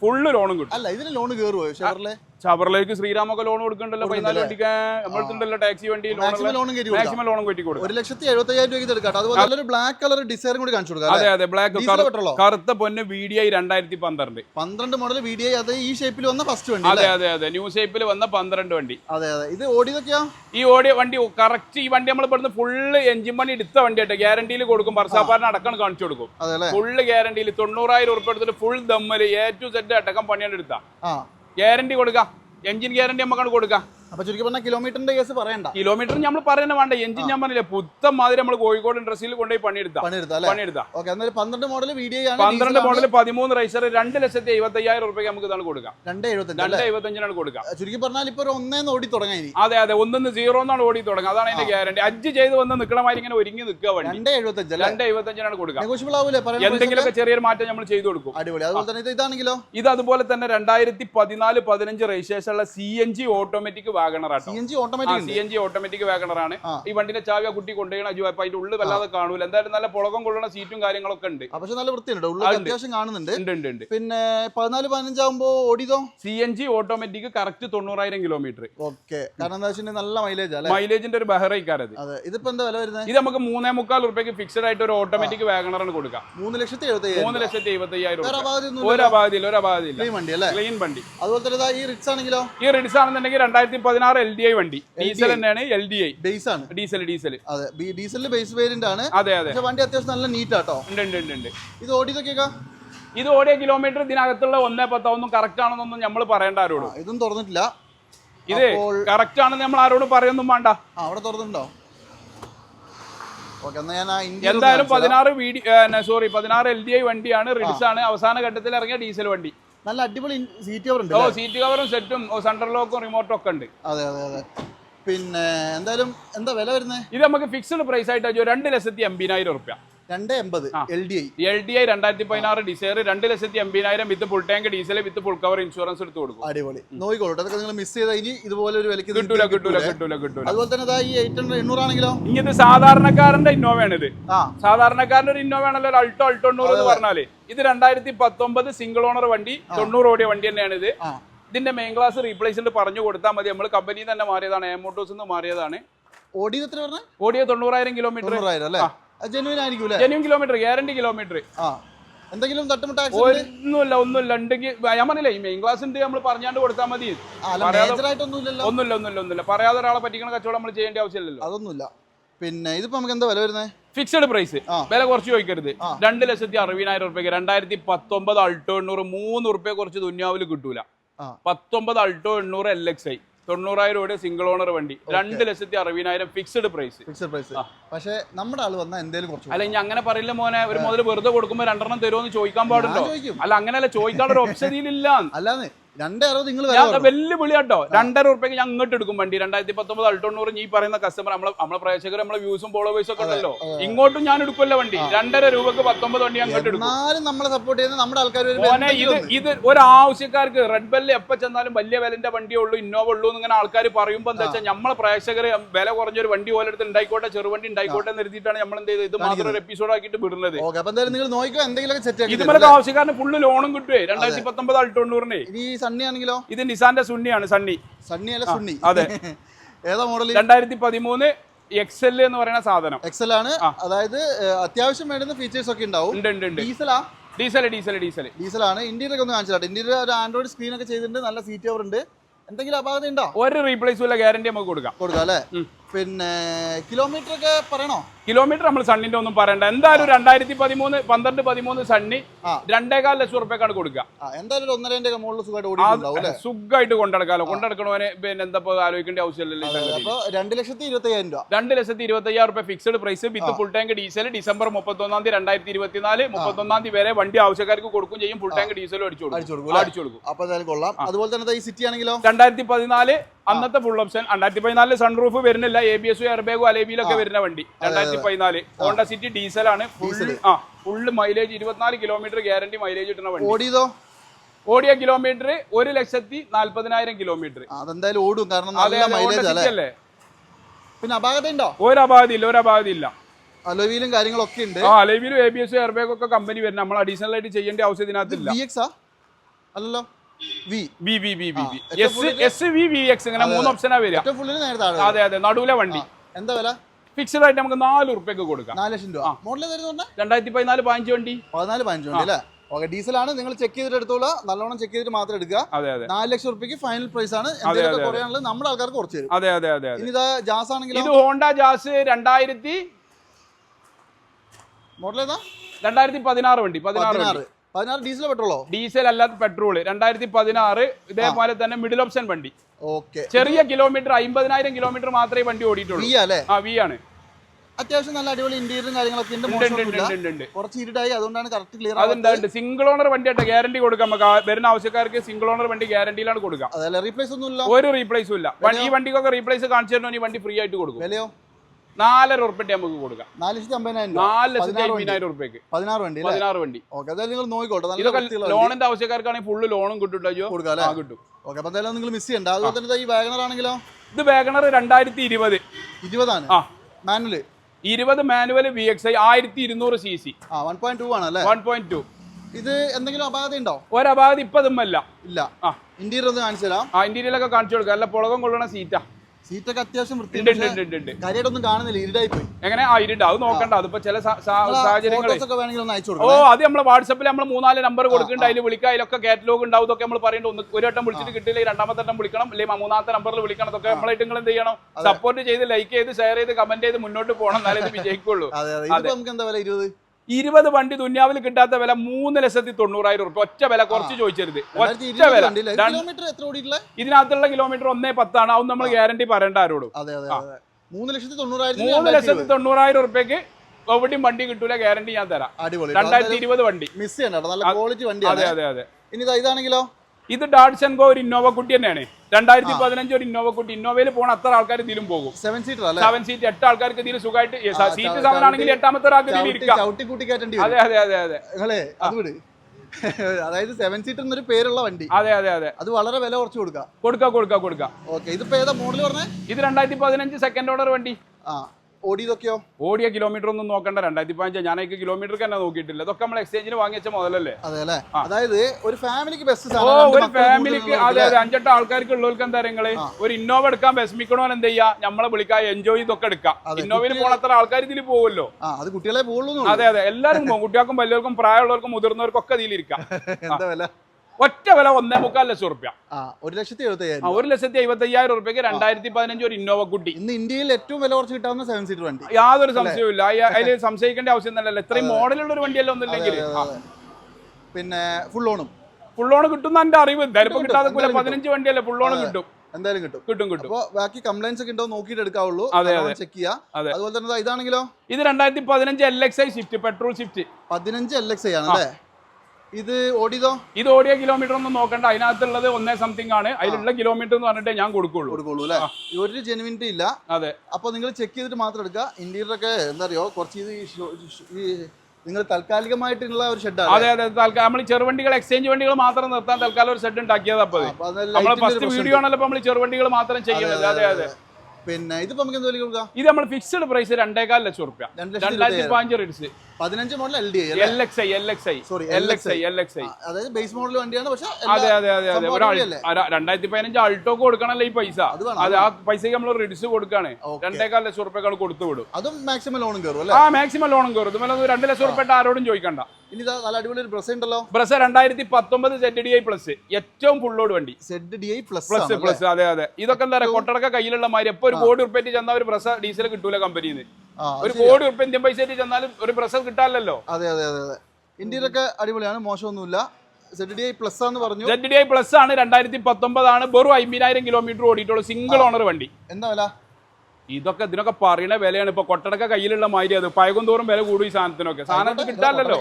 Speaker 2: ഫുൾ ലോണും
Speaker 1: കിട്ടും
Speaker 2: അല്ല ഇതിന് ലോൺ കയറുമോ ഷെവർലെ
Speaker 1: ചവർലേക്ക് ശ്രീരാമൊക്കെ ലോൺ കൊടുക്കണ്ടല്ലോ? പതിനാല് വണ്ടിക്ക് ടാക്സി വണ്ടി
Speaker 2: മാക്സിമം ലോണും കയറ്റി കൊടുക്കാം ഒരു ലക്ഷത്തി എഴുപത്തി അയ്യായിരം രൂപയ്ക്ക് എടുക്കാം അതുപോലെ നല്ലൊരു ബ്ലാക്ക് കളർ ഡിസൈൻ കൂടി കാണിച്ചു കൊടുക്കാം
Speaker 1: അതെ അതെ ബ്ലാക്ക് കറുത്ത പൊന്ന് വി ഡി ഐ രണ്ടായിരത്തി പന്ത്രണ്ട്.
Speaker 2: പന്ത്രണ്ട് മോഡൽ വി ഡി ഐ അത് ഈ ഷേപ്പിൽ വന്ന ഫസ്റ്റ് വണ്ടി
Speaker 1: അതെ അതെ അതെ. ന്യൂ ഷേപ്പിൽ വന്ന പന്ത്രണ്ട് വണ്ടി.
Speaker 2: അതെ അതെ. ഇത് ഓടിയതൊക്കെയാ?
Speaker 1: ഈ ഓടിയ വണ്ടി കറക്റ്റ് ഈ വണ്ടി നമ്മൾ ഇവിടുന്ന് ഫുള്ള് എഞ്ചിൻ പണി എടുത്ത വണ്ടിയായിട്ട് ഗ്യാരണ്ടിയിൽ കൊടുക്കും. വർഷാപ്പാറിന് അടക്കം കാണിച്ചു കൊടുക്കും. ഫുള്ള് ഗ്യാരണ്ടിയിൽ തൊണ്ണൂറായിരം ഉറുപ്പ് എടുത്തിട്ട് ഫുൾ ദമ്മൽ എ ടു സെറ്റ് അടക്കം പണിയാണ് എടുത്താ. ഗ്യാരണ്ടി കൊടുക്കാം. എഞ്ചിൻ ഗ്യാരണ്ടി നമുക്കാണ് കൊടുക്കാം.
Speaker 2: അപ്പൊ ചുരുക്കി പറഞ്ഞാൽ കിലോമീറ്ററിന്റെ കേസ് പറയണ്ട.
Speaker 1: കിലോമീറ്റർ നമ്മൾ പറയുന്നത് വേണ്ട. എഞ്ചിൻ ഞാൻ പറഞ്ഞില്ല പുത്തൻ മാതിരി നമ്മൾ കോഴിക്കോട് ഇൻഡസ്ട്രിയിൽ കൊണ്ടുപോയി പണിയെടുത്താ.
Speaker 2: പണിയെടുത്ത
Speaker 1: പണിയെടുത്താ.
Speaker 2: ഓക്കെ എന്നാലും പന്ത്രണ്ട് മോഡൽ വീഡിയോ
Speaker 1: പന്ത്രണ്ട് മോഡൽ പതിമൂന്ന് റൈസർ രണ്ട് ലക്ഷത്തി എഴുപത്തി അയ്യായിരം റുപ്യക്ക് നമുക്ക് ഇതാണ് കൊടുക്കാം.
Speaker 2: രണ്ട് എഴുപത്തി
Speaker 1: രണ്ട് എഴുപത്തഞ്ചിനാണ് കൊടുക്കാം.
Speaker 2: ചുരുക്കി പറഞ്ഞാൽ ഇപ്പൊ ഒന്നേന്ന് ഓടി തുടങ്ങാൻ
Speaker 1: അതെ അതെ ഒന്നിന്ന് സീറോ എന്നാണ് ഓടി തുടങ്ങുക. അതാണ് അതിന്റെ ഗ്യാരണ്ടി അഞ്ച് ചെയ്ത് വന്ന് നിൽക്കണമായി ഇങ്ങനെ ഒരുങ്ങി നിൽക്കുക വണ്ടി.
Speaker 2: രണ്ട് എഴുപത്തഞ്ച്
Speaker 1: രണ്ട് എഴുപത്തഞ്ചിനാണ് കൊടുക്കുക.
Speaker 2: എന്തെങ്കിലും
Speaker 1: എന്തെങ്കിലുമൊക്കെ ചെറിയൊരു മാറ്റം നമ്മൾ ചെയ്തു കൊടുക്കും.
Speaker 2: അടിപൊളി. അതുപോലെ തന്നെ ഇതാണെങ്കിലോ?
Speaker 1: ഇത് അതുപോലെ തന്നെ രണ്ടായിരത്തി പതിനാല് പതിനഞ്ച് രജിസ്ട്രേഷൻ ഉള്ള C N G automatic Wagon R
Speaker 2: C N G automatic
Speaker 1: C N G automatic വാഗണറാണ്. ഈ വണ്ടിന്റെ ചാവി ആ കുട്ടി കൊണ്ടുപോയി അജു അപ്പൊ അതിന്റെ ഉള്ളിൽ വല്ലാതെ കാണൂല. എന്തായാലും നല്ല പുളകം കൊള്ളുന്ന സീറ്റും കാര്യങ്ങളൊക്കെ ഉണ്ട്.
Speaker 2: പക്ഷെ നല്ല വൃത്തിയുണ്ട്. ഉള്ളിൽ. അത്യാവശ്യം കാണുന്നുണ്ട്. പിന്നെ പതിനാല് പതിനഞ്ചാകുമ്പോ ഓടിയതോ?
Speaker 1: C N G automatic correct തൊണ്ണൂറായിരം കിലോമീറ്റർ
Speaker 2: ഓക്കെ. കാരണം എന്താ വെച്ചിട്ടുണ്ടെങ്കിൽ നല്ല മൈലേജ് അല്ലേ?
Speaker 1: മൈലേജിന്റെ ഒരു ബഹറൈക്കാരത്.
Speaker 2: അത്. ഇതിപ്പോ എന്താ വില വരുന്നത്?
Speaker 1: ഇത് നമുക്ക് മൂന്നേ മുക്കാൽ റുപ്യക്ക് ഫിക്സഡ് ആയിട്ട് ഒരു ഓട്ടോമാറ്റിക് വാഗണറാണ് കൊടുക്കാം.
Speaker 2: മൂന്ന് ലക്ഷത്തി എഴുപത്തി
Speaker 1: മൂന്ന് ലക്ഷത്തി എഴുപത്തി അയ്യായിരം ഒരു അപാകതയില്ല ഒരു അപാകതയില്ല.
Speaker 2: ക്ലീൻ വണ്ടി അതുപോലെ തന്നെ ഈ റിക്സ് ആണെങ്കിലോ?
Speaker 1: ഈ റിഡ്സ് ആണെന്നുണ്ടെങ്കിൽ രണ്ടായിരത്തി പതിനാറ് എൽ ഡി ഐ വണ്ടി. ഡീസൽ തന്നെയാണ് എൽ ഡി ഐ
Speaker 2: ബേസ് ആണ്.
Speaker 1: ഡീസൽ ഡീസൽ
Speaker 2: അതെ. ഡീസലിന്റെ ബേസ് വേരിയന്റ് ആണ്.
Speaker 1: അതെ അതെ.
Speaker 2: വണ്ടി അത്യാവശ്യം നല്ല നീറ്റ് ആട്ടോ.
Speaker 1: ഉണ്ട് ഉണ്ട് ഉണ്ട് ഉണ്ട്.
Speaker 2: ഇത് ഓടിയതൊക്കെ
Speaker 1: ഇത് ഓടിയ കിലോമീറ്റർ ഇതിനകത്തുള്ള ഒന്നേ പത്താവൊന്നും കറക്റ്റ് ആണെന്നൊന്നും നമ്മൾ പറയേണ്ട ആരോടും.
Speaker 2: ഇതും തുറന്നിട്ടില്ല.
Speaker 1: ഇത് കറക്റ്റ് ആണെന്ന് നമ്മൾ ആരോടും പറയൊന്നും വേണ്ട.
Speaker 2: അവിടെ തുറന്നിട്ടുണ്ടോ? ഇന്ത്യ
Speaker 1: എന്തായാലും പതിനാറ് വീഡിയോ സോറി പതിനാറ് എൽ ഡി ഐ വണ്ടിയാണ്. റിഡ്സ് ആണ്. അവസാന ഘട്ടത്തിൽ ഇറങ്ങിയ ഡീസൽ വണ്ടി.
Speaker 2: നല്ല അടിപൊളി സീറ്റ് കവർ ഉണ്ട്
Speaker 1: ഓ സീറ്റ് കവറും സെറ്റും സെൻട്രൽ ലോക്കും റിമോട്ടും ഒക്കെ ഉണ്ട്.
Speaker 2: അതെ അതെ അതെ. പിന്നെ എന്തായാലും എന്താ വില വരുന്നത്
Speaker 1: ഇത് നമുക്ക് ഫിക്സ്ഡ് പ്രൈസ് ആയിട്ട് രണ്ട് ലക്ഷത്തി എൺപതിനായിരം റുപ്യ.
Speaker 2: രണ്ട് എൺപത് L D I.
Speaker 1: L D I രണ്ടായിരത്തി പതിനാറ് ഡിസൈർ രണ്ട് ലക്ഷത്തി എൺപതിനായിരം with full tank diesel with full cover insurance എടുത്ത് കൊടുക്കും.
Speaker 2: അടിപൊളി. നോക്കിക്കോളൂ അതൊക്കെ നിങ്ങൾ മിസ് ചെയ്താൽ ഇനി ഇതുപോലെ ഒരു വിലക്ക്
Speaker 1: കിട്ടൂല കിട്ടൂല
Speaker 2: കിട്ടൂലേ.
Speaker 1: കിട്ടൂല
Speaker 2: അതുപോലെ തന്നെ ഈ എയ്റ്റ് ഹൺഡ്രഡ് എണ്ണൂറാണെങ്കിലോ?
Speaker 1: ഇനി ഇത് സാധാരണക്കാരന്റെ ഇന്നോവയാണ് ഇത് സാധാരണക്കാരന്റെ ഒരു ഇന്നോവ ആണല്ലോ അൾട്ടോ അൾട്ടോ എണ്ണൂറ് എന്ന് പറഞ്ഞാൽ. ഇത് രണ്ടായിരത്തി പത്തൊമ്പത് സിംഗിൾ ഓണർ വണ്ടി തൊണ്ണൂറ് ഓടിയ വണ്ടി തന്നെയാണ് ഇത് ഇതിന്റെ മെയിൻ ക്ലാസ് റീപ്ലേസ്മെന്റ് പറഞ്ഞു കൊടുത്താൽ മതി. നമ്മൾ കമ്പനിയിൽ തന്നെ മാറിയതാണ്. എമോട്ടോസ് നിന്ന് മാറിയതാണ്.
Speaker 2: ഓടിയത് എത്ര പറഞ്ഞത്
Speaker 1: ഓടിയ തൊണ്ണൂറായിരം കിലോമീറ്റർ
Speaker 2: ജെനുവിൻ ആയിരിക്കും
Speaker 1: ജെന്യൂൻ കിലോമീറ്റർ ഗ്യാരണ്ടി കിലോമീറ്റർ
Speaker 2: ആ. എന്തെങ്കിലും തട്ടുമുട്ട
Speaker 1: ഒന്നുമില്ല ഒന്നുമില്ല. ഉണ്ടെങ്കിൽ ഞാൻ പറഞ്ഞില്ലേ ഈ മെയിൻ ക്ലാസ് ഉണ്ട് നമ്മൾ പറഞ്ഞാണ്ട് കൊടുത്താൽ മതി. ഒന്നുമില്ല ഒന്നുമില്ല ഒന്നുമില്ല. പറയാതെ ഒരാളെ പറ്റിക്കണ കച്ചവടം നമ്മൾ ചെയ്യേണ്ട ആവശ്യമില്ലല്ലോ.
Speaker 2: അതൊന്നുമില്ല. പിന്നെ ഇതിപ്പോ നമുക്ക് എന്താ വില വരുന്നത്
Speaker 1: ഫിക്സഡ് പ്രൈസ്. വില കുറച്ച് ചോദിക്കരുത്. രണ്ട് ലക്ഷത്തി അറുപതിനായിരം റുപ്യക്ക് രണ്ടായിരത്തി പത്തൊമ്പത് അൾട്ടോ എണ്ണൂറ് മൂന്ന് റുപ്യ കുറച്ച് തുന്യാവിൽ കിട്ടൂല. പത്തൊമ്പത് അൾട്ടോ എണ്ണൂറ് എൽ എക്സ് ഐ തൊണ്ണൂറായിരം രൂപയുടെ സിംഗിൾ ഓണർ വണ്ടി. രണ്ട് ലക്ഷത്തി അറുപതിനായിരം ഫിക്സഡ് പ്രൈസ്
Speaker 2: ഫിക്സഡ് പ്രൈസ് പക്ഷേ നമ്മുടെ ആൾ വന്നാൽ എന്തെങ്കിലും കുറച്ച്
Speaker 1: അല്ല ഇനി അങ്ങനെ പറയില്ല മോനെ. ഒരു മുതൽ വെറുതെ കൊടുക്കുമ്പോൾ രണ്ടെണ്ണം തരുമോ എന്ന് ചോദിക്കാൻ പാടുണ്ടോ? അല്ല അങ്ങനെയല്ല ചോദിക്കാനുള്ള ഒരു ഓപ്ഷനിലില്ല
Speaker 2: അല്ലാന്ന് രണ്ടേ അറുപത് നിങ്ങൾ
Speaker 1: രണ്ടര ഉറുപ്പ്യക്ക് ഞാൻ ഇങ്ങോട്ട് എടുക്കും വണ്ടി. രണ്ടായിരത്തി പത്തൊമ്പത് അൾട്ടോണ്ണൂറ് ഈ പറയുന്ന കസ്റ്റമർ നമ്മളെ നമ്മളെ പ്രേക്ഷകർ നമ്മളെ വ്യൂസും ഫോളോവേഴ്സും ഒക്കെ ഉണ്ടല്ലോ. ഇങ്ങോട്ടും ഞാൻ എടുക്കുമല്ലോ വണ്ടി. രണ്ടര രൂപക്ക് പത്തൊമ്പത് വണ്ടി അങ്ങോട്ട് എടുക്കും.
Speaker 2: നമ്മളെ സപ്പോർട്ട് ചെയ്യുന്ന നമ്മുടെ ആൾക്കാർ
Speaker 1: ഇത് ഇത് ഒരു ആവശ്യക്കാർക്ക് റെഡ് ബെല്ല് എപ്പോ ചെന്നാലും വലിയ വിലന്റെ വണ്ടിയേ ഉള്ളൂ ഇന്നോവ ഉള്ളൂ എന്ന് ഇങ്ങനെ ആൾക്കാർ പറയുമ്പോൾ എന്താ വെച്ചാൽ നമ്മളെ പ്രേക്ഷകർ വില കുറഞ്ഞൊരു വണ്ടി പോലെ എടുത്ത് ഉണ്ടായിക്കോട്ടെ ചെറുവണ്ടി ഉണ്ടായിക്കോട്ടെ എന്ന് എഴുതിയിട്ടാണ് നമ്മൾ എന്ത് ചെയ്തത്? ഇത് മാത്രം ഒരു എപ്പിസോഡ് ആക്കിയിട്ട് വിടുന്നത്.
Speaker 2: നിങ്ങൾ നോക്കുക എന്തെങ്കിലും
Speaker 1: ഇതുപോലെ ആവശ്യക്കാരന് ഫുള്ള് ലോണും കിട്ടുവേ രണ്ടായിരത്തി പത്തൊമ്പത് അൾട്ടോണ്ണൂറിന്
Speaker 2: സണ്ണി ആണെങ്കിലോ
Speaker 1: ഇത് നിസാന്റെ സുണ്ണിയാണ് സണ്ണി.
Speaker 2: സണ്ണി അല്ല സുണ്ണി
Speaker 1: അതെ.
Speaker 2: ഏതാ മോഡൽ
Speaker 1: രണ്ടായിരത്തി പതിമൂന്ന് എക്സെൽ എന്ന് പറയുന്ന സാധനം.
Speaker 2: എക്സൽ ആണ്. അതായത് അത്യാവശ്യം വേണ്ടുന്ന ഫീച്ചേഴ്സ് ഒക്കെ ഉണ്ടാവും.
Speaker 1: ഉണ്ട് ഉണ്ട് ഉണ്ട്.
Speaker 2: ഡീസലാ
Speaker 1: ഡീസൽ ഡീസൽ ഡീസൽ
Speaker 2: ഡീസൽ ആണ്. ഇന്റീരിയർ ഒക്കെ ഒന്ന് കാണിച്ചാട്ടെ ഇന്റീരിയർ ഒരു ആൻഡ്രോയിഡ് സ്ക്രീൻ ഒക്കെ ചെയ്തിട്ടുണ്ട്. നല്ല സീറ്റ് ഓവർ ഉണ്ട്. എന്തെങ്കിലും അപാകത ഉണ്ടോ?
Speaker 1: ഒരു റീപ്ലേസ് ഗ്യാരണ്ടി നമുക്ക് കൊടുക്കാം.
Speaker 2: കൊടുക്കാം അല്ലേ. പിന്നെ കിലോമീറ്റർ ഒക്കെ പറയണോ?
Speaker 1: കിലോമീറ്റർ നമ്മൾ സണ്ണിന്റെ ഒന്നും പറയണ്ട. എന്തായാലും രണ്ടായിരത്തി പതിമൂന്ന് പന്ത്രണ്ട് പതിമൂന്ന് സണ്ണി. രണ്ടേകാൽ ലക്ഷം റുപ്യക്കാണ് കൊടുക്കുക.
Speaker 2: എന്തായാലും ഒരു ഒന്നരന്റെ മുകളിൽ സുഖമായിട്ട്
Speaker 1: കൊണ്ടെടുക്കാലോ. കൊണ്ടെടുക്കണവനെ പിന്നെ എന്താ ആലോചിക്കേണ്ട ആവശ്യമില്ലല്ലോ
Speaker 2: രണ്ട് ലക്ഷത്തി ഇരുപത്തി അയ്യായിരം രൂപ.
Speaker 1: രണ്ട് ലക്ഷത്തി ഇരുപത്തി അയ്യായിരം റുപ്യ fixed price with full tank diesel December മുപ്പത്തൊന്നാം തീയതി രണ്ടായിരത്തി ഇരുപത്തിനാല് മുപ്പത്തൊന്നാം തീയതി വരെ വണ്ടി ആവശ്യക്കാർക്ക് കൊടുക്കും ചെയ്യും. ഫുൾ ടാങ്ക് ഡീസലും അടിച്ചു കൊടുക്കും. അടിച്ചു കൊടുക്കും
Speaker 2: അപ്പൊ കൊള്ളാം. അതുപോലെ തന്നെ ഈ സിറ്റി ആണെങ്കിലോ?
Speaker 1: രണ്ടായിരത്തി പതിനാല് അന്നത്തെ ഫുൾ ഓപ്ഷൻ രണ്ടായിരത്തി പതിനാലിൽ സൺറൂഫ് വരുന്നില്ല എ ബി എസ് എയർബാഗും അലേബിയിലൊക്കെ വരുന്ന വണ്ടി. രണ്ടായിരത്തി പതിനാല് ഹോണ്ട സിറ്റി ഡീസലാണ് ഫുൾ ആ ഫുള്ള് മൈലേജ് ഇരുപത്തിനാല് കിലോമീറ്റർ ഗ്യാരണ്ടി മൈലേജ് കിട്ടുന്ന വണ്ടി.
Speaker 2: ഓടിയതോ?
Speaker 1: ഓടിയ കിലോമീറ്റർ ഒരു ലക്ഷത്തി നാല്പതിനായിരം കിലോമീറ്റർ
Speaker 2: അതെന്തായാലും ഓടും. കാരണം നല്ല മൈലേജ് അല്ലേ? പിന്നെ അപാകത ഉണ്ടോ?
Speaker 1: ഒരു അപാധി ഇല്ല ഒരു ഇല്ല
Speaker 2: അലോവിയിലും കാര്യങ്ങളൊക്കെ ഉണ്ട്.
Speaker 1: ആ അലേബിയിലും എ ബി എസ് എയർബാഗ് ഒക്കെ കമ്പനി വരുന്നത് നമ്മൾ അഡീഷണൽ ആയിട്ട് ചെയ്യേണ്ട ആവശ്യം ഇതിനകത്തില്ല.
Speaker 2: അല്ലല്ലോ.
Speaker 1: B B B B S S V V X ഇങ്ങനെ മൂന്ന് ഓപ്ഷനാ വരിക. അതെ അതെ. നടുവിലെ വണ്ടി.
Speaker 2: എന്താ വില?
Speaker 1: ഫിക്സഡ് ആയിട്ട് നമുക്ക് നാല് ഉറുപ്പ്യക്ക് കൊടുക്കാം.
Speaker 2: നാല് ലക്ഷം രൂപ. മോഡൽ
Speaker 1: രണ്ടായിരത്തി പതിനാല് പതിനഞ്ച് വണ്ടി.
Speaker 2: പതിനാല് പതിനഞ്ച് വണ്ടി അല്ലേ? ഓക്കെ ഡീസലാണ്. നിങ്ങൾ ചെക്ക് ചെയ്തിട്ട് എടുത്തോളൂ. നല്ലോണം ചെക്ക് ചെയ്തിട്ട് മാത്രം എടുക്കുക.
Speaker 1: അതെ അതെ.
Speaker 2: നാല് ലക്ഷം റുപ്യക്ക് ഫൈനൽ പ്രൈസ് ആണ്. കുറയാനുള്ളത് നമ്മുടെ ആൾക്കാർക്ക് കുറച്ച് തരും.
Speaker 1: അതെ അതെ അതെ അതെ.
Speaker 2: ഇനി ഇതാ ജാസ് ആണെങ്കിൽ
Speaker 1: ഇത് ഹോണ്ട ജാസ് രണ്ടായിരത്തി
Speaker 2: മോഡൽ ഏതാ?
Speaker 1: രണ്ടായിരത്തി പതിനാറ് വണ്ടി. പതിനാറ്
Speaker 2: പതിനാറ് ഡീസൽ പെട്രോളോ?
Speaker 1: ഡീസൽ അല്ലാത്ത പെട്രോൾ രണ്ടായിരത്തി പതിനാറ് ഇതേപോലെ തന്നെ മിഡിൽ ഓപ്ഷൻ വണ്ടി.
Speaker 2: ഓക്കെ.
Speaker 1: ചെറിയ കിലോമീറ്റർ അമ്പതിനായിരം കിലോമീറ്റർ മാത്രമേ വണ്ടി ഓടിയിട്ടുള്ളൂ. ആ വി ആണ്.
Speaker 2: അത്യാവശ്യം നല്ല അടിപൊളി ഇന്റീരിയറും കാര്യങ്ങളൊക്കെ ഉണ്ട്. കുറച്ച് ഇരുട്ടായി അതുകൊണ്ടാണ് കറക്റ്റ് ക്ലിയർ
Speaker 1: അതെന്താ സിംഗിൾ ഓണർ വണ്ടി ആയിട്ട് ഗ്യാരണ്ടി കൊടുക്കാം. നമുക്ക് വരുന്ന ആവശ്യക്കാർക്ക് സിംഗിൾ ഓണർ വണ്ടി ഗ്യാരണ്ടിയിലാണ്
Speaker 2: കൊടുക്കുക റീപ്ലേസ് ഒന്നും ഇല്ല
Speaker 1: ഒരു റീപ്ലേസും ഇല്ല. ഈ വണ്ടിക്കൊക്കെ റീപ്ലേസ് കാണിച്ചു തരണോ ഈ വണ്ടി ഫ്രീ ആയിട്ട് കൊടുക്കും.
Speaker 2: വിലയോ?
Speaker 1: നാലര ഉറുപ്പിട്ട് നമുക്ക് കൊടുക്കാം.
Speaker 2: നാല് ലക്ഷത്തി അമ്പതിനായിരം
Speaker 1: നാല് ലക്ഷത്തി. അമ്പതിനായിരം ഉറുപ്പ്യക്ക്.
Speaker 2: പതിനാറ് വണ്ടി
Speaker 1: പതിനാറ് വണ്ടി.
Speaker 2: ഓക്കെ അതായത് നിങ്ങൾ നോക്കിക്കോട്ടെ
Speaker 1: ഇതൊക്കെ ലോണിന്റെ ആവശ്യക്കാർക്കാണെങ്കിൽ ഫുള്ള് ലോണും കിട്ടും അയ്യോ?
Speaker 2: കൊടുക്കാം
Speaker 1: കിട്ടും.
Speaker 2: ഓക്കെ അപ്പൊ എന്തായാലും നിങ്ങൾ മിസ് ചെയ്യണ്ട. അതുപോലെ തന്നെ ഈ വാഗണർ ആണെങ്കിലോ?
Speaker 1: ഇത് വാഗണർ രണ്ടായിരത്തി ഇരുപത്
Speaker 2: ഇരുപതാണ്?
Speaker 1: ആ.
Speaker 2: മാനുവൽ
Speaker 1: ഇരുപത് മാനുവൽ വി എക്സ് ഐ ആയിരത്തി ഇരുന്നൂറ് സി സി
Speaker 2: ആ വൺ പോയിന്റ് ടു ആണ് അല്ലേ?
Speaker 1: വൺ പോയിന്റ് ടു
Speaker 2: ഇത് എന്തെങ്കിലും അപാകത ഉണ്ടോ?
Speaker 1: ഒരഭാഗത്ത് ഇപ്പൊ ഇതുമല്ല
Speaker 2: ഇല്ല.
Speaker 1: ആ.
Speaker 2: ഇന്റീരിയർ ഒന്ന് കാണിച്ചു തരാം.
Speaker 1: ആ ഇന്റീരിയലൊക്കെ കാണിച്ചു കൊടുക്കാം. അല്ല പുളകം കൊള്ളണ സീറ്റാ
Speaker 2: സീറ്റൊക്കെ അത്യാവശ്യം വൃത്തിയുണ്ട് കാര്യമായിട്ടൊന്നും കാണുന്നില്ല ഇരുടായി പോയി
Speaker 1: എങ്ങനെ? ആ ഇരുണ്ട്. അത് നോക്കണ്ട അതിപ്പോ ചില
Speaker 2: സാഹചര്യങ്ങൾ
Speaker 1: ഓ അത് നമ്മൾ വാട്സപ്പിൽ നമ്മൾ മൂന്നാൽ നമ്പർ കൊടുക്കുന്നുണ്ട് അതിൽ വിളിക്കുക അതിലൊക്കെ കാറ്റലോഗ് ഉണ്ടാവും ഇതൊക്കെ നമ്മൾ പറയേണ്ട. ഒന്ന് ഒരു വട്ടം വിളിച്ചിട്ട് കിട്ടിയില്ല രണ്ടാമത്തെ വട്ടം വിളിക്കണം. അല്ലെങ്കിൽ മൂന്നാമത്തെ നമ്പറിൽ വിളിക്കണം. അതൊക്കെ നമ്മളായിട്ട് നിങ്ങൾ എന്ത് ചെയ്യണം? സപ്പോർട്ട് ചെയ്ത് ലൈക്ക് ചെയ്ത് ഷെയർ ചെയ്ത് കമന്റ് ചെയ്ത് മുന്നോട്ട് പോകണം. എന്നാലേ ഇത് വിജയിക്കുള്ളൂ.
Speaker 2: അതെ. നമുക്ക് എന്താ വില ഇരുപത്?
Speaker 1: ഇരുപത് വണ്ടി ദുന്യാവിൽ കിട്ടാത്ത വില മൂന്ന് ലക്ഷത്തി തൊണ്ണൂറായിരം റുപ്യ ഒറ്റ വില കുറച്ച് ചോദിച്ചരുത്. ഒറ്റ വില. ഇതിനകത്തുള്ള കിലോമീറ്റർ ഒന്നേ പത്താണ്. അതൊന്നും നമ്മൾ ഗ്യാരണ്ടി പറയേണ്ട ആരോടും.
Speaker 2: അതെ അതെ അതെ. മൂന്ന് ലക്ഷത്തി
Speaker 1: തൊണ്ണൂറായിരം റുപ്യക്ക് എവിടെയും വണ്ടി കിട്ടൂല. ഗ്യാരണ്ടി ഞാൻ തരാം. രണ്ടായിരത്തി ഇരുപത് വണ്ടി.
Speaker 2: മിസ് ചെയ്യണ്ട നല്ല ക്വാളിറ്റി
Speaker 1: വണ്ടി
Speaker 2: അതെ
Speaker 1: അതെ അതെ.
Speaker 2: ഇനി ഇതാ ഡാഡ്സ്
Speaker 1: ആൻഡ് ഗോ ഒരു ഇന്നോവ കുട്ടി തന്നെയാണ്. രണ്ടായിരത്തി പതിനഞ്ച് ഒരു ഇന്നോവ കുട്ടി. ഇന്നോവയിൽ പോണ അത്ര ആൾക്കാർ ഇതിലും പോകും.
Speaker 2: സെവൻ സീറ്റ്
Speaker 1: സെവൻ സീറ്റ് എട്ട് ആൾക്കാർക്ക് ഇതിൽ സുഖമായിട്ട് സീറ്റ് സെവൻ ആണെങ്കിൽ എട്ടാമത്തെ ഒരാൾക്ക് ഇതിൽ ഇരിക്കാം. അതെ അതെ അതെ അതെ.
Speaker 2: അതായത് സെവൻ സീറ്റ് എന്നൊരു പേരുള്ള വണ്ടി.
Speaker 1: അതെ അതെ അതെ.
Speaker 2: അത് വളരെ വില കുറച്ച് കൊടുക്കാം.
Speaker 1: കൊടുക്കാം കൊടുക്കാം കൊടുക്കാം.
Speaker 2: ഓക്കെ ഇതിപ്പോ ഏതാ മോഡൽ പറഞ്ഞത്
Speaker 1: ഇത് രണ്ടായിരത്തി പതിനഞ്ച് സെക്കൻഡ് ഓർഡർ വണ്ടി.
Speaker 2: ആ. ഓടിയതൊക്കെയോ?
Speaker 1: ഓടിയ കിലോമീറ്റർ ഒന്നും നോക്കണ്ട. രണ്ടായിരത്തി പതിനഞ്ച് ഞാനൊക്കെ കിലോമീറ്റർ തന്നെ നോക്കിയിട്ടില്ല. ഇതൊക്കെ നമ്മൾ എക്സ്ചേഞ്ചിന് വാങ്ങിച്ച മുതലല്ലേ
Speaker 2: അതെ അല്ലേ? അതായത് ഒരു ഫാമിലിക്ക് ബെസ്റ്റ്
Speaker 1: ഓ ഒരു ഫാമിലിക്ക് അതെ അതെ. അഞ്ചെട്ട് ആൾക്കാർക്ക് ഉള്ളവർക്ക് എന്താ നിങ്ങൾ ഒരു ഇന്നോവ എടുക്കാൻ വിഷമിക്കണോ എന്ത് ചെയ്യാ? നമ്മളെ വിളിക്കാം എൻജോയ് ഇതൊക്കെ എടുക്കാം. ഇന്നോവയിൽ പോണത്ര ആൾക്കാർ ഇതിൽ പോകുമല്ലോ
Speaker 2: അത് കുട്ടികളെ പോകുള്ളൂ
Speaker 1: അതെ അതെ. എല്ലാവരും പോകും കുട്ടികൾക്കും വലിയവർക്കും പ്രായമുള്ളവർക്കും മുതിർന്നവർക്കും ഒക്കെ ഇതിലിരിക്കാം.
Speaker 2: എന്താ വില?
Speaker 1: ഒറ്റ വില ഒന്നേ മുക്കാൽ ലക്ഷം റുപ്യ
Speaker 2: ഒരു ലക്ഷത്തി എഴുപത്തി
Speaker 1: ആ, ഒരു ലക്ഷത്തി എഴുപത്തി അയ്യായിരം റുപ്യക്ക് രണ്ടായിരത്തി പതിനഞ്ച് ഒരു ഇന്നോവ കുട്ടി.
Speaker 2: ഇന്ന് ഇന്ത്യയിൽ ഏറ്റവും വില കുറച്ച് കിട്ടാവുന്ന സെവൻ സീറ്റർ വണ്ടി.
Speaker 1: യാതൊരു സംശയവും ഇല്ല. അതിൽ സംശയിക്കേണ്ട ആവശ്യം തന്നെയല്ല ഇത്രയും മോഡലുള്ള ഒരു വണ്ടിയല്ല ഒന്നുമില്ലെങ്കിൽ.
Speaker 2: പിന്നെ ഫുൾ ഓണും
Speaker 1: ഫുൾ ഓൺ കിട്ടുന്ന എന്റെ അറിവ്. എന്തായാലും കിട്ടാതെ പതിനഞ്ച് വണ്ടിയല്ലേ ഫുൾ ഓൺ കിട്ടും.
Speaker 2: എന്തായാലും കിട്ടും.
Speaker 1: കിട്ടും കിട്ടും.
Speaker 2: അപ്പൊ ബാക്കി കംപ്ലൈൻസ് ഒക്കെ ഉണ്ടോ നോക്കിയിട്ട് എടുക്കാവുള്ളൂ.
Speaker 1: അതെ,
Speaker 2: ചെക്ക് ചെയ്യാം.
Speaker 1: അതെ.
Speaker 2: അതുപോലെ തന്നെ ഇതാണെങ്കിലോ?
Speaker 1: ഇത് രണ്ടായിരത്തി പതിനഞ്ച് L X I Swift petrol Swift
Speaker 2: പതിനഞ്ച് എൽ എക്സ് ഐ ആണ് അല്ലേ ഇത് ഓടിയതോ?
Speaker 1: ഇത് ഓടിയ കിലോമീറ്റർ ഒന്നും നോക്കണ്ട. അതിനകത്തുള്ളത് ഒന്നേ സംതിങ് ആണ്. അതിലുള്ള കിലോമീറ്റർ എന്ന് പറഞ്ഞിട്ട് ഞാൻ കൊടുക്കുള്ളൂ.
Speaker 2: കൊടുക്കുള്ളൂ അല്ലേ? ഒരു ജെനുവിനിറ്റി ഇല്ല.
Speaker 1: അതെ.
Speaker 2: അപ്പൊ നിങ്ങൾ ചെക്ക് ചെയ്തിട്ട് മാത്രം എടുക്കുക. ഇന്റീരിയർ ഒക്കെ എന്താ അറിയോ കുറച്ച് ഇത് ഈ നിങ്ങൾ താൽക്കാലികമായിട്ടുള്ള ഒരു ഷെഡ്
Speaker 1: അതെ അതെ. നമ്മൾ ചെറുവണ്ടികൾ എക്സ്ചേഞ്ച് വണ്ടികൾ മാത്രം നിർത്താൻ തൽക്കാലം ഒരു ഷെഡ് ഉണ്ടാക്കിയത് അപ്പൊ നമ്മൾ ഫസ്റ്റ് വീഡിയോ ആണല്ലോ നമ്മൾ ചെറുവണ്ടികൾ മാത്രം ചെയ്യുന്നത്. അതെ അതെ
Speaker 2: പിന്നെ ഇത് നമുക്ക് എന്ത് വില കൊടുക്കാം?
Speaker 1: ഇത് നമ്മൾ ഫിക്സ്ഡ് പ്രൈസ് രണ്ടേകാൽ ലക്ഷം റുപ്യ.
Speaker 2: രണ്ട്
Speaker 1: രണ്ടായിരത്തി പതിനഞ്ച് റിഡ്സ്
Speaker 2: പതിനഞ്ച് model L D
Speaker 1: L X I L X I
Speaker 2: sorry
Speaker 1: L X I L X I
Speaker 2: അതായത് ബേസ് മോഡൽ വണ്ടിയാണ് പക്ഷെ
Speaker 1: അതെ അതെ അതെ അതെ. ഒരു? രണ്ടായിരത്തി പതിനഞ്ച് അൾട്ടോക്ക് കൊടുക്കണല്ലോ ഈ പൈസ?
Speaker 2: അത്
Speaker 1: ആ പൈസക്ക് നമ്മൾ റിഡ്സ് കൊടുക്കാണ്. രണ്ടേക്കാൽ ലക്ഷം റുപ്യക്കാൾ കൊടുത്തു വിടും.
Speaker 2: അതും മാക്സിമം ലോണും കയറും
Speaker 1: ആ മാക്സിമം ലോണും കയറും ഇതുപോലെ രണ്ട് ലക്ഷം റുപ്യ ആരോടും ചോദിക്കണ്ട.
Speaker 2: ഇനി നല്ല അടിപൊളി ഒരു ബ്രസ് ഉണ്ടല്ലോ.
Speaker 1: ബ്രസ് രണ്ടായിരത്തി പത്തൊമ്പത് സെറ്റ് ഡി ഐ പ്ലസ് ഏറ്റവും ഫുള്ളോട് വണ്ടി.
Speaker 2: Z D I plus
Speaker 1: plus plus അതെ അതെ. ഇതൊക്കെ എന്താ പറയുക കൊട്ടടക്ക കയ്യിലുള്ള മാതിരി എപ്പോ ഒരു കോടി റുപ്യ ചെന്നാൽ ഒരു ബ്രസ് ഡീസൽ കിട്ടൂല കമ്പനിയിൽ നിന്ന്
Speaker 2: ആ
Speaker 1: ഒരു കോടി ഉറുപ്പ് ഇന്ത്യൻ പൈസ ചെന്നാലും ഒരു പ്രസർ കിട്ടാനല്ലോ
Speaker 2: അതെ അതെ അതെ അതെ. ഇന്ത്യയിലൊക്കെ അടിപൊളിയാണ് മോശമൊന്നുമില്ല. സെഡ് പ്ലസ് ആന്ന് പറഞ്ഞു.
Speaker 1: സെറ്റ് ഡി ഐ പ്ലസ് ആണ് രണ്ടായിരത്തി പത്തൊമ്പതാണ് വെറും അമ്പതിനായിരം കിലോമീറ്റർ ഓടിയിട്ടുള്ള സിംഗിൾ ഓണർ വണ്ടി.
Speaker 2: എന്താ വില?
Speaker 1: ഇതൊക്കെ ഇതിനൊക്കെ പറയണ വിലയാണ്. ഇപ്പൊ കൊട്ടടക്ക കയ്യിലുള്ള മാതിരി അത്. പയകും തോറും വില കൂടും ഈ സാധനത്തിനൊക്കെ. സാധനത്തിന് കിട്ടാനല്ലോ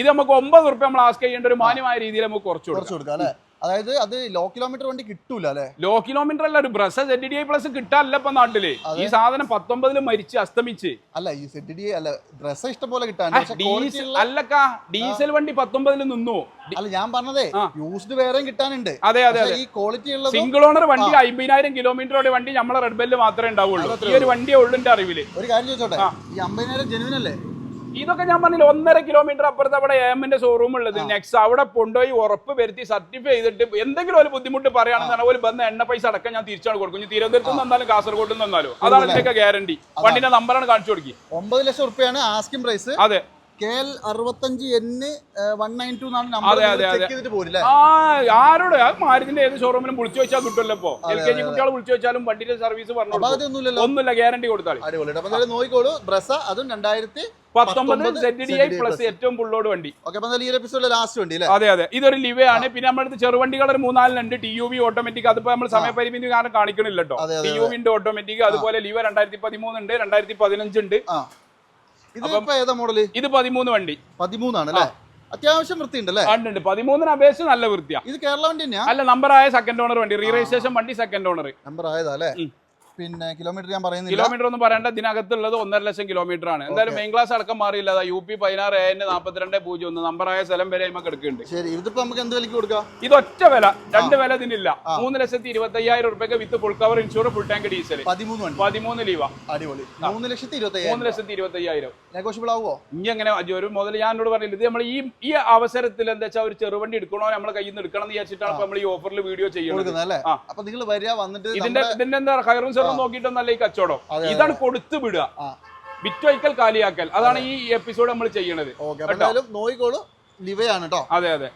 Speaker 1: ഇത് നമുക്ക് ഒമ്പത് റുപ്യ നമ്മൾ ആസ്ക് ചെയ്യേണ്ട ഒരു മാന്യമായ രീതിയിൽ നമുക്ക് കുറച്ചു കൊടുക്കാം.
Speaker 2: കുറച്ച് കൊടുക്കാം അല്ലേ? അതായത് അത് ലോ കിലോമീറ്റർ വണ്ടി കിട്ടൂല അല്ലേ?
Speaker 1: ലോ കിലോമീറ്റർ അല്ല ഒരു ബ്രസ്. സെറ്റ് ഡി ഐ പ്ലസ് കിട്ടാനല്ല ഇപ്പൊ നാട്ടിൽ. ഈ സാധനം പത്തൊമ്പതിൽ മരിച്ച് അസ്തമിച്ച്.
Speaker 2: അല്ല ഈ സെഡ് ഡി അല്ല ബ്രസ് ഇഷ്ടം പോലെ കിട്ടാൻ
Speaker 1: അല്ലക്കാ ഡീസൽ വണ്ടി പത്തൊമ്പതിൽ നിന്നു.
Speaker 2: അല്ല ഞാൻ പറഞ്ഞതേ യൂസ്ഡ് വേറെയും കിട്ടാനുണ്ട്.
Speaker 1: അതെ അതെ
Speaker 2: ഈ ക്വാളിറ്റി ഉള്ള
Speaker 1: സിംഗിൾ ഓണർ വണ്ടി അമ്പതിനായിരം കിലോമീറ്ററോടെ വണ്ടി നമ്മളെ റെഡ് ബെല്ല് മാത്രമേ ഉണ്ടാവുള്ളൂ. ഈ ഒരു വണ്ടിയെ ഉള്ളിന്റെ അറിവിൽ.
Speaker 2: ഒരു കാര്യം ചോദിച്ചോട്ടെ? ഈ അമ്പതിനായിരം ജെനുവിൻ അല്ലേ?
Speaker 1: ഇതൊക്കെ ഞാൻ പറഞ്ഞില്ല ഒന്നര കിലോമീറ്റർ അപ്പുറത്ത് അവിടെ എമ്മിന്റെ ഷോറൂം ഉള്ളത്. നെക്സ്റ്റ് അവിടെ കൊണ്ടുപോയി ഉറപ്പ് വരുത്തി സർട്ടിഫൈ ചെയ്തിട്ട് എന്തെങ്കിലും ഒരു ബുദ്ധിമുട്ട് പറയുകയാണെന്ന് ഒരു ബന്ധം എണ്ണ പൈസ അടക്കം ഞാൻ തിരിച്ചാണ് കൊടുക്കും. തിരുവനന്തപുരത്ത് നിന്ന് വന്നാലും കാസർഗോഡ് നിന്ന് വന്നാലും. അതാണ് ഇതിന്റെയൊക്കെ ഗ്യാരണ്ടി വണ്ടിന്റെ നമ്പറാണ് കാണിച്ചു കൊടുക്കി.
Speaker 2: ഒമ്പത് ലക്ഷം റുപ്യാണ് ആസ്കിംഗ് പ്രൈസ്
Speaker 1: അതെ.
Speaker 2: കെ എൽ അറുപത്തഞ്ച് വൺ നയൻ ടു
Speaker 1: ആരോട്? മാരുതിന്റെ ഏത് ഷോറൂമിലും വിളിച്ചു വെച്ചാൽ കിട്ടുമല്ലോ ഇപ്പോ. എൽ കെ ജി കുട്ടികൾ വിളിച്ചു വെച്ചാലും വണ്ടിന്റെ സർവീസ് പറഞ്ഞു ഒന്നുമില്ല ഗ്യാരണ്ടി കൊടുത്താൽ
Speaker 2: അടിപൊളി. നോക്കിക്കോളൂ. ബ്രസ അതും രണ്ടായിരത്തി
Speaker 1: പത്തൊമ്പത്
Speaker 2: പത്തൊമ്പത്
Speaker 1: സെഡ് ഡി ഐ പ്ലസ് ഏറ്റവും വണ്ടി. അതെ അതെ. ഇതൊരു ലിവേ ആണ്. പിന്നെ നമ്മുടെ ചെറുവണ്ടികൾ ഒരു മൂന്നാലിനുണ്ട് ടി യു വി ഓട്ടോമാറ്റിക് അതിപ്പോ നമ്മൾ സമയപരിമിതി കാരണം കാണിക്കണില്ല കേട്ടോ ടി യു വിന്റെ ഓട്ടോമാറ്റിക് അതുപോലെ ലിവ രണ്ടായിരത്തി പതിമൂന്ന് ഉണ്ട്. രണ്ടായിരത്തി പതിനഞ്ച് ഉണ്ട്
Speaker 2: ഇത്
Speaker 1: പതിമൂന്ന് വണ്ടി.
Speaker 2: പതിമൂന്നാണ് അല്ലേ? അത്യാവശ്യം വൃത്തിയുണ്ടല്ലേ?
Speaker 1: ഉണ്ട് പതിമൂന്നിന് അപേക്ഷ നല്ല വൃത്തിയാണ്
Speaker 2: ഇത് കേരള വണ്ടി
Speaker 1: അല്ല നമ്പർ ആയ സെക്കൻഡ് ഓണർ വണ്ടി. റീ രജിസ്ട്രേഷൻ വണ്ടി സെക്കൻഡ് ഓണർ
Speaker 2: നമ്പർ ആയതാ അല്ലേ. പിന്നെ കിലോമീറ്റർ ഞാൻ പറയുന്നില്ല.
Speaker 1: കിലോമീറ്റർ ഒന്നും പറയേണ്ട. ഇതിനകത്തുള്ളത് ഒന്നര ലക്ഷം കിലോമീറ്റർ ആണ്. എന്തായാലും മെയിൻ ക്ലാസ് അടക്കം മാറിയില്ല യു പി പതിനാറ് ഏഴിന് നാൽപ്പത്തിരണ്ട് പൂജ്യം ഒന്ന്. നമ്പറായ സ്ഥലം വരെ നമുക്ക് എടുക്കുന്നുണ്ട്
Speaker 2: ശരി ഇതിപ്പോ നമുക്ക് എന്ത് വിലക്ക് കൊടുക്കാം?
Speaker 1: ഇത് ഒറ്റ വില. രണ്ട് വില ഇതിനില്ല. മൂന്ന് ലക്ഷത്തി ഇരുപത്തി അയ്യായിരം റുപ്യക്ക് with full cover insure full tank diesel
Speaker 2: പതിമൂന്ന്
Speaker 1: പതിമൂന്ന് ലീവ.
Speaker 2: അടിപൊളി. മൂന്ന് ലക്ഷത്തി ഇരുപത്തി
Speaker 1: മൂന്ന് ലക്ഷത്തി ഇരുപത്തി അയ്യായിരം
Speaker 2: നെഗോഷ്യബിൾ ആവുമോ
Speaker 1: ഇനി എങ്ങനെ ഒരു മുതൽ ഞാൻ എന്നോട് പറഞ്ഞില്ല ഇത് നമ്മൾ ഈ ഈ അവസരത്തിൽ എന്താ വെച്ചാൽ ഒരു ചെറുവണ്ടി എടുക്കണോ നമ്മളെ കയ്യിൽ നിന്ന് എടുക്കണം എന്ന് വിചാരിച്ചിട്ടാണ് നമ്മൾ ഈ ഓഫറിൽ വീഡിയോ ചെയ്യുന്നത്.
Speaker 2: അപ്പൊ നിങ്ങൾ വരിക വന്നിട്ട്
Speaker 1: ഇതിന്റെ ഇതിന്റെ എന്താ ഹൈറും സെറും നോക്കിയിട്ടൊന്നല്ല ഈ കച്ചവടം? ഇതാണ് കൊടുത്തു വിടുക. വിറ്റൊഴിക്കൽ കാലിയാക്കൽ. അതാണ് ഈ എപ്പിസോഡ് നമ്മൾ ചെയ്യണത്.
Speaker 2: നോയിക്കോളൂ. ലിവയാണ് കേട്ടോ.
Speaker 1: അതെ അതെ.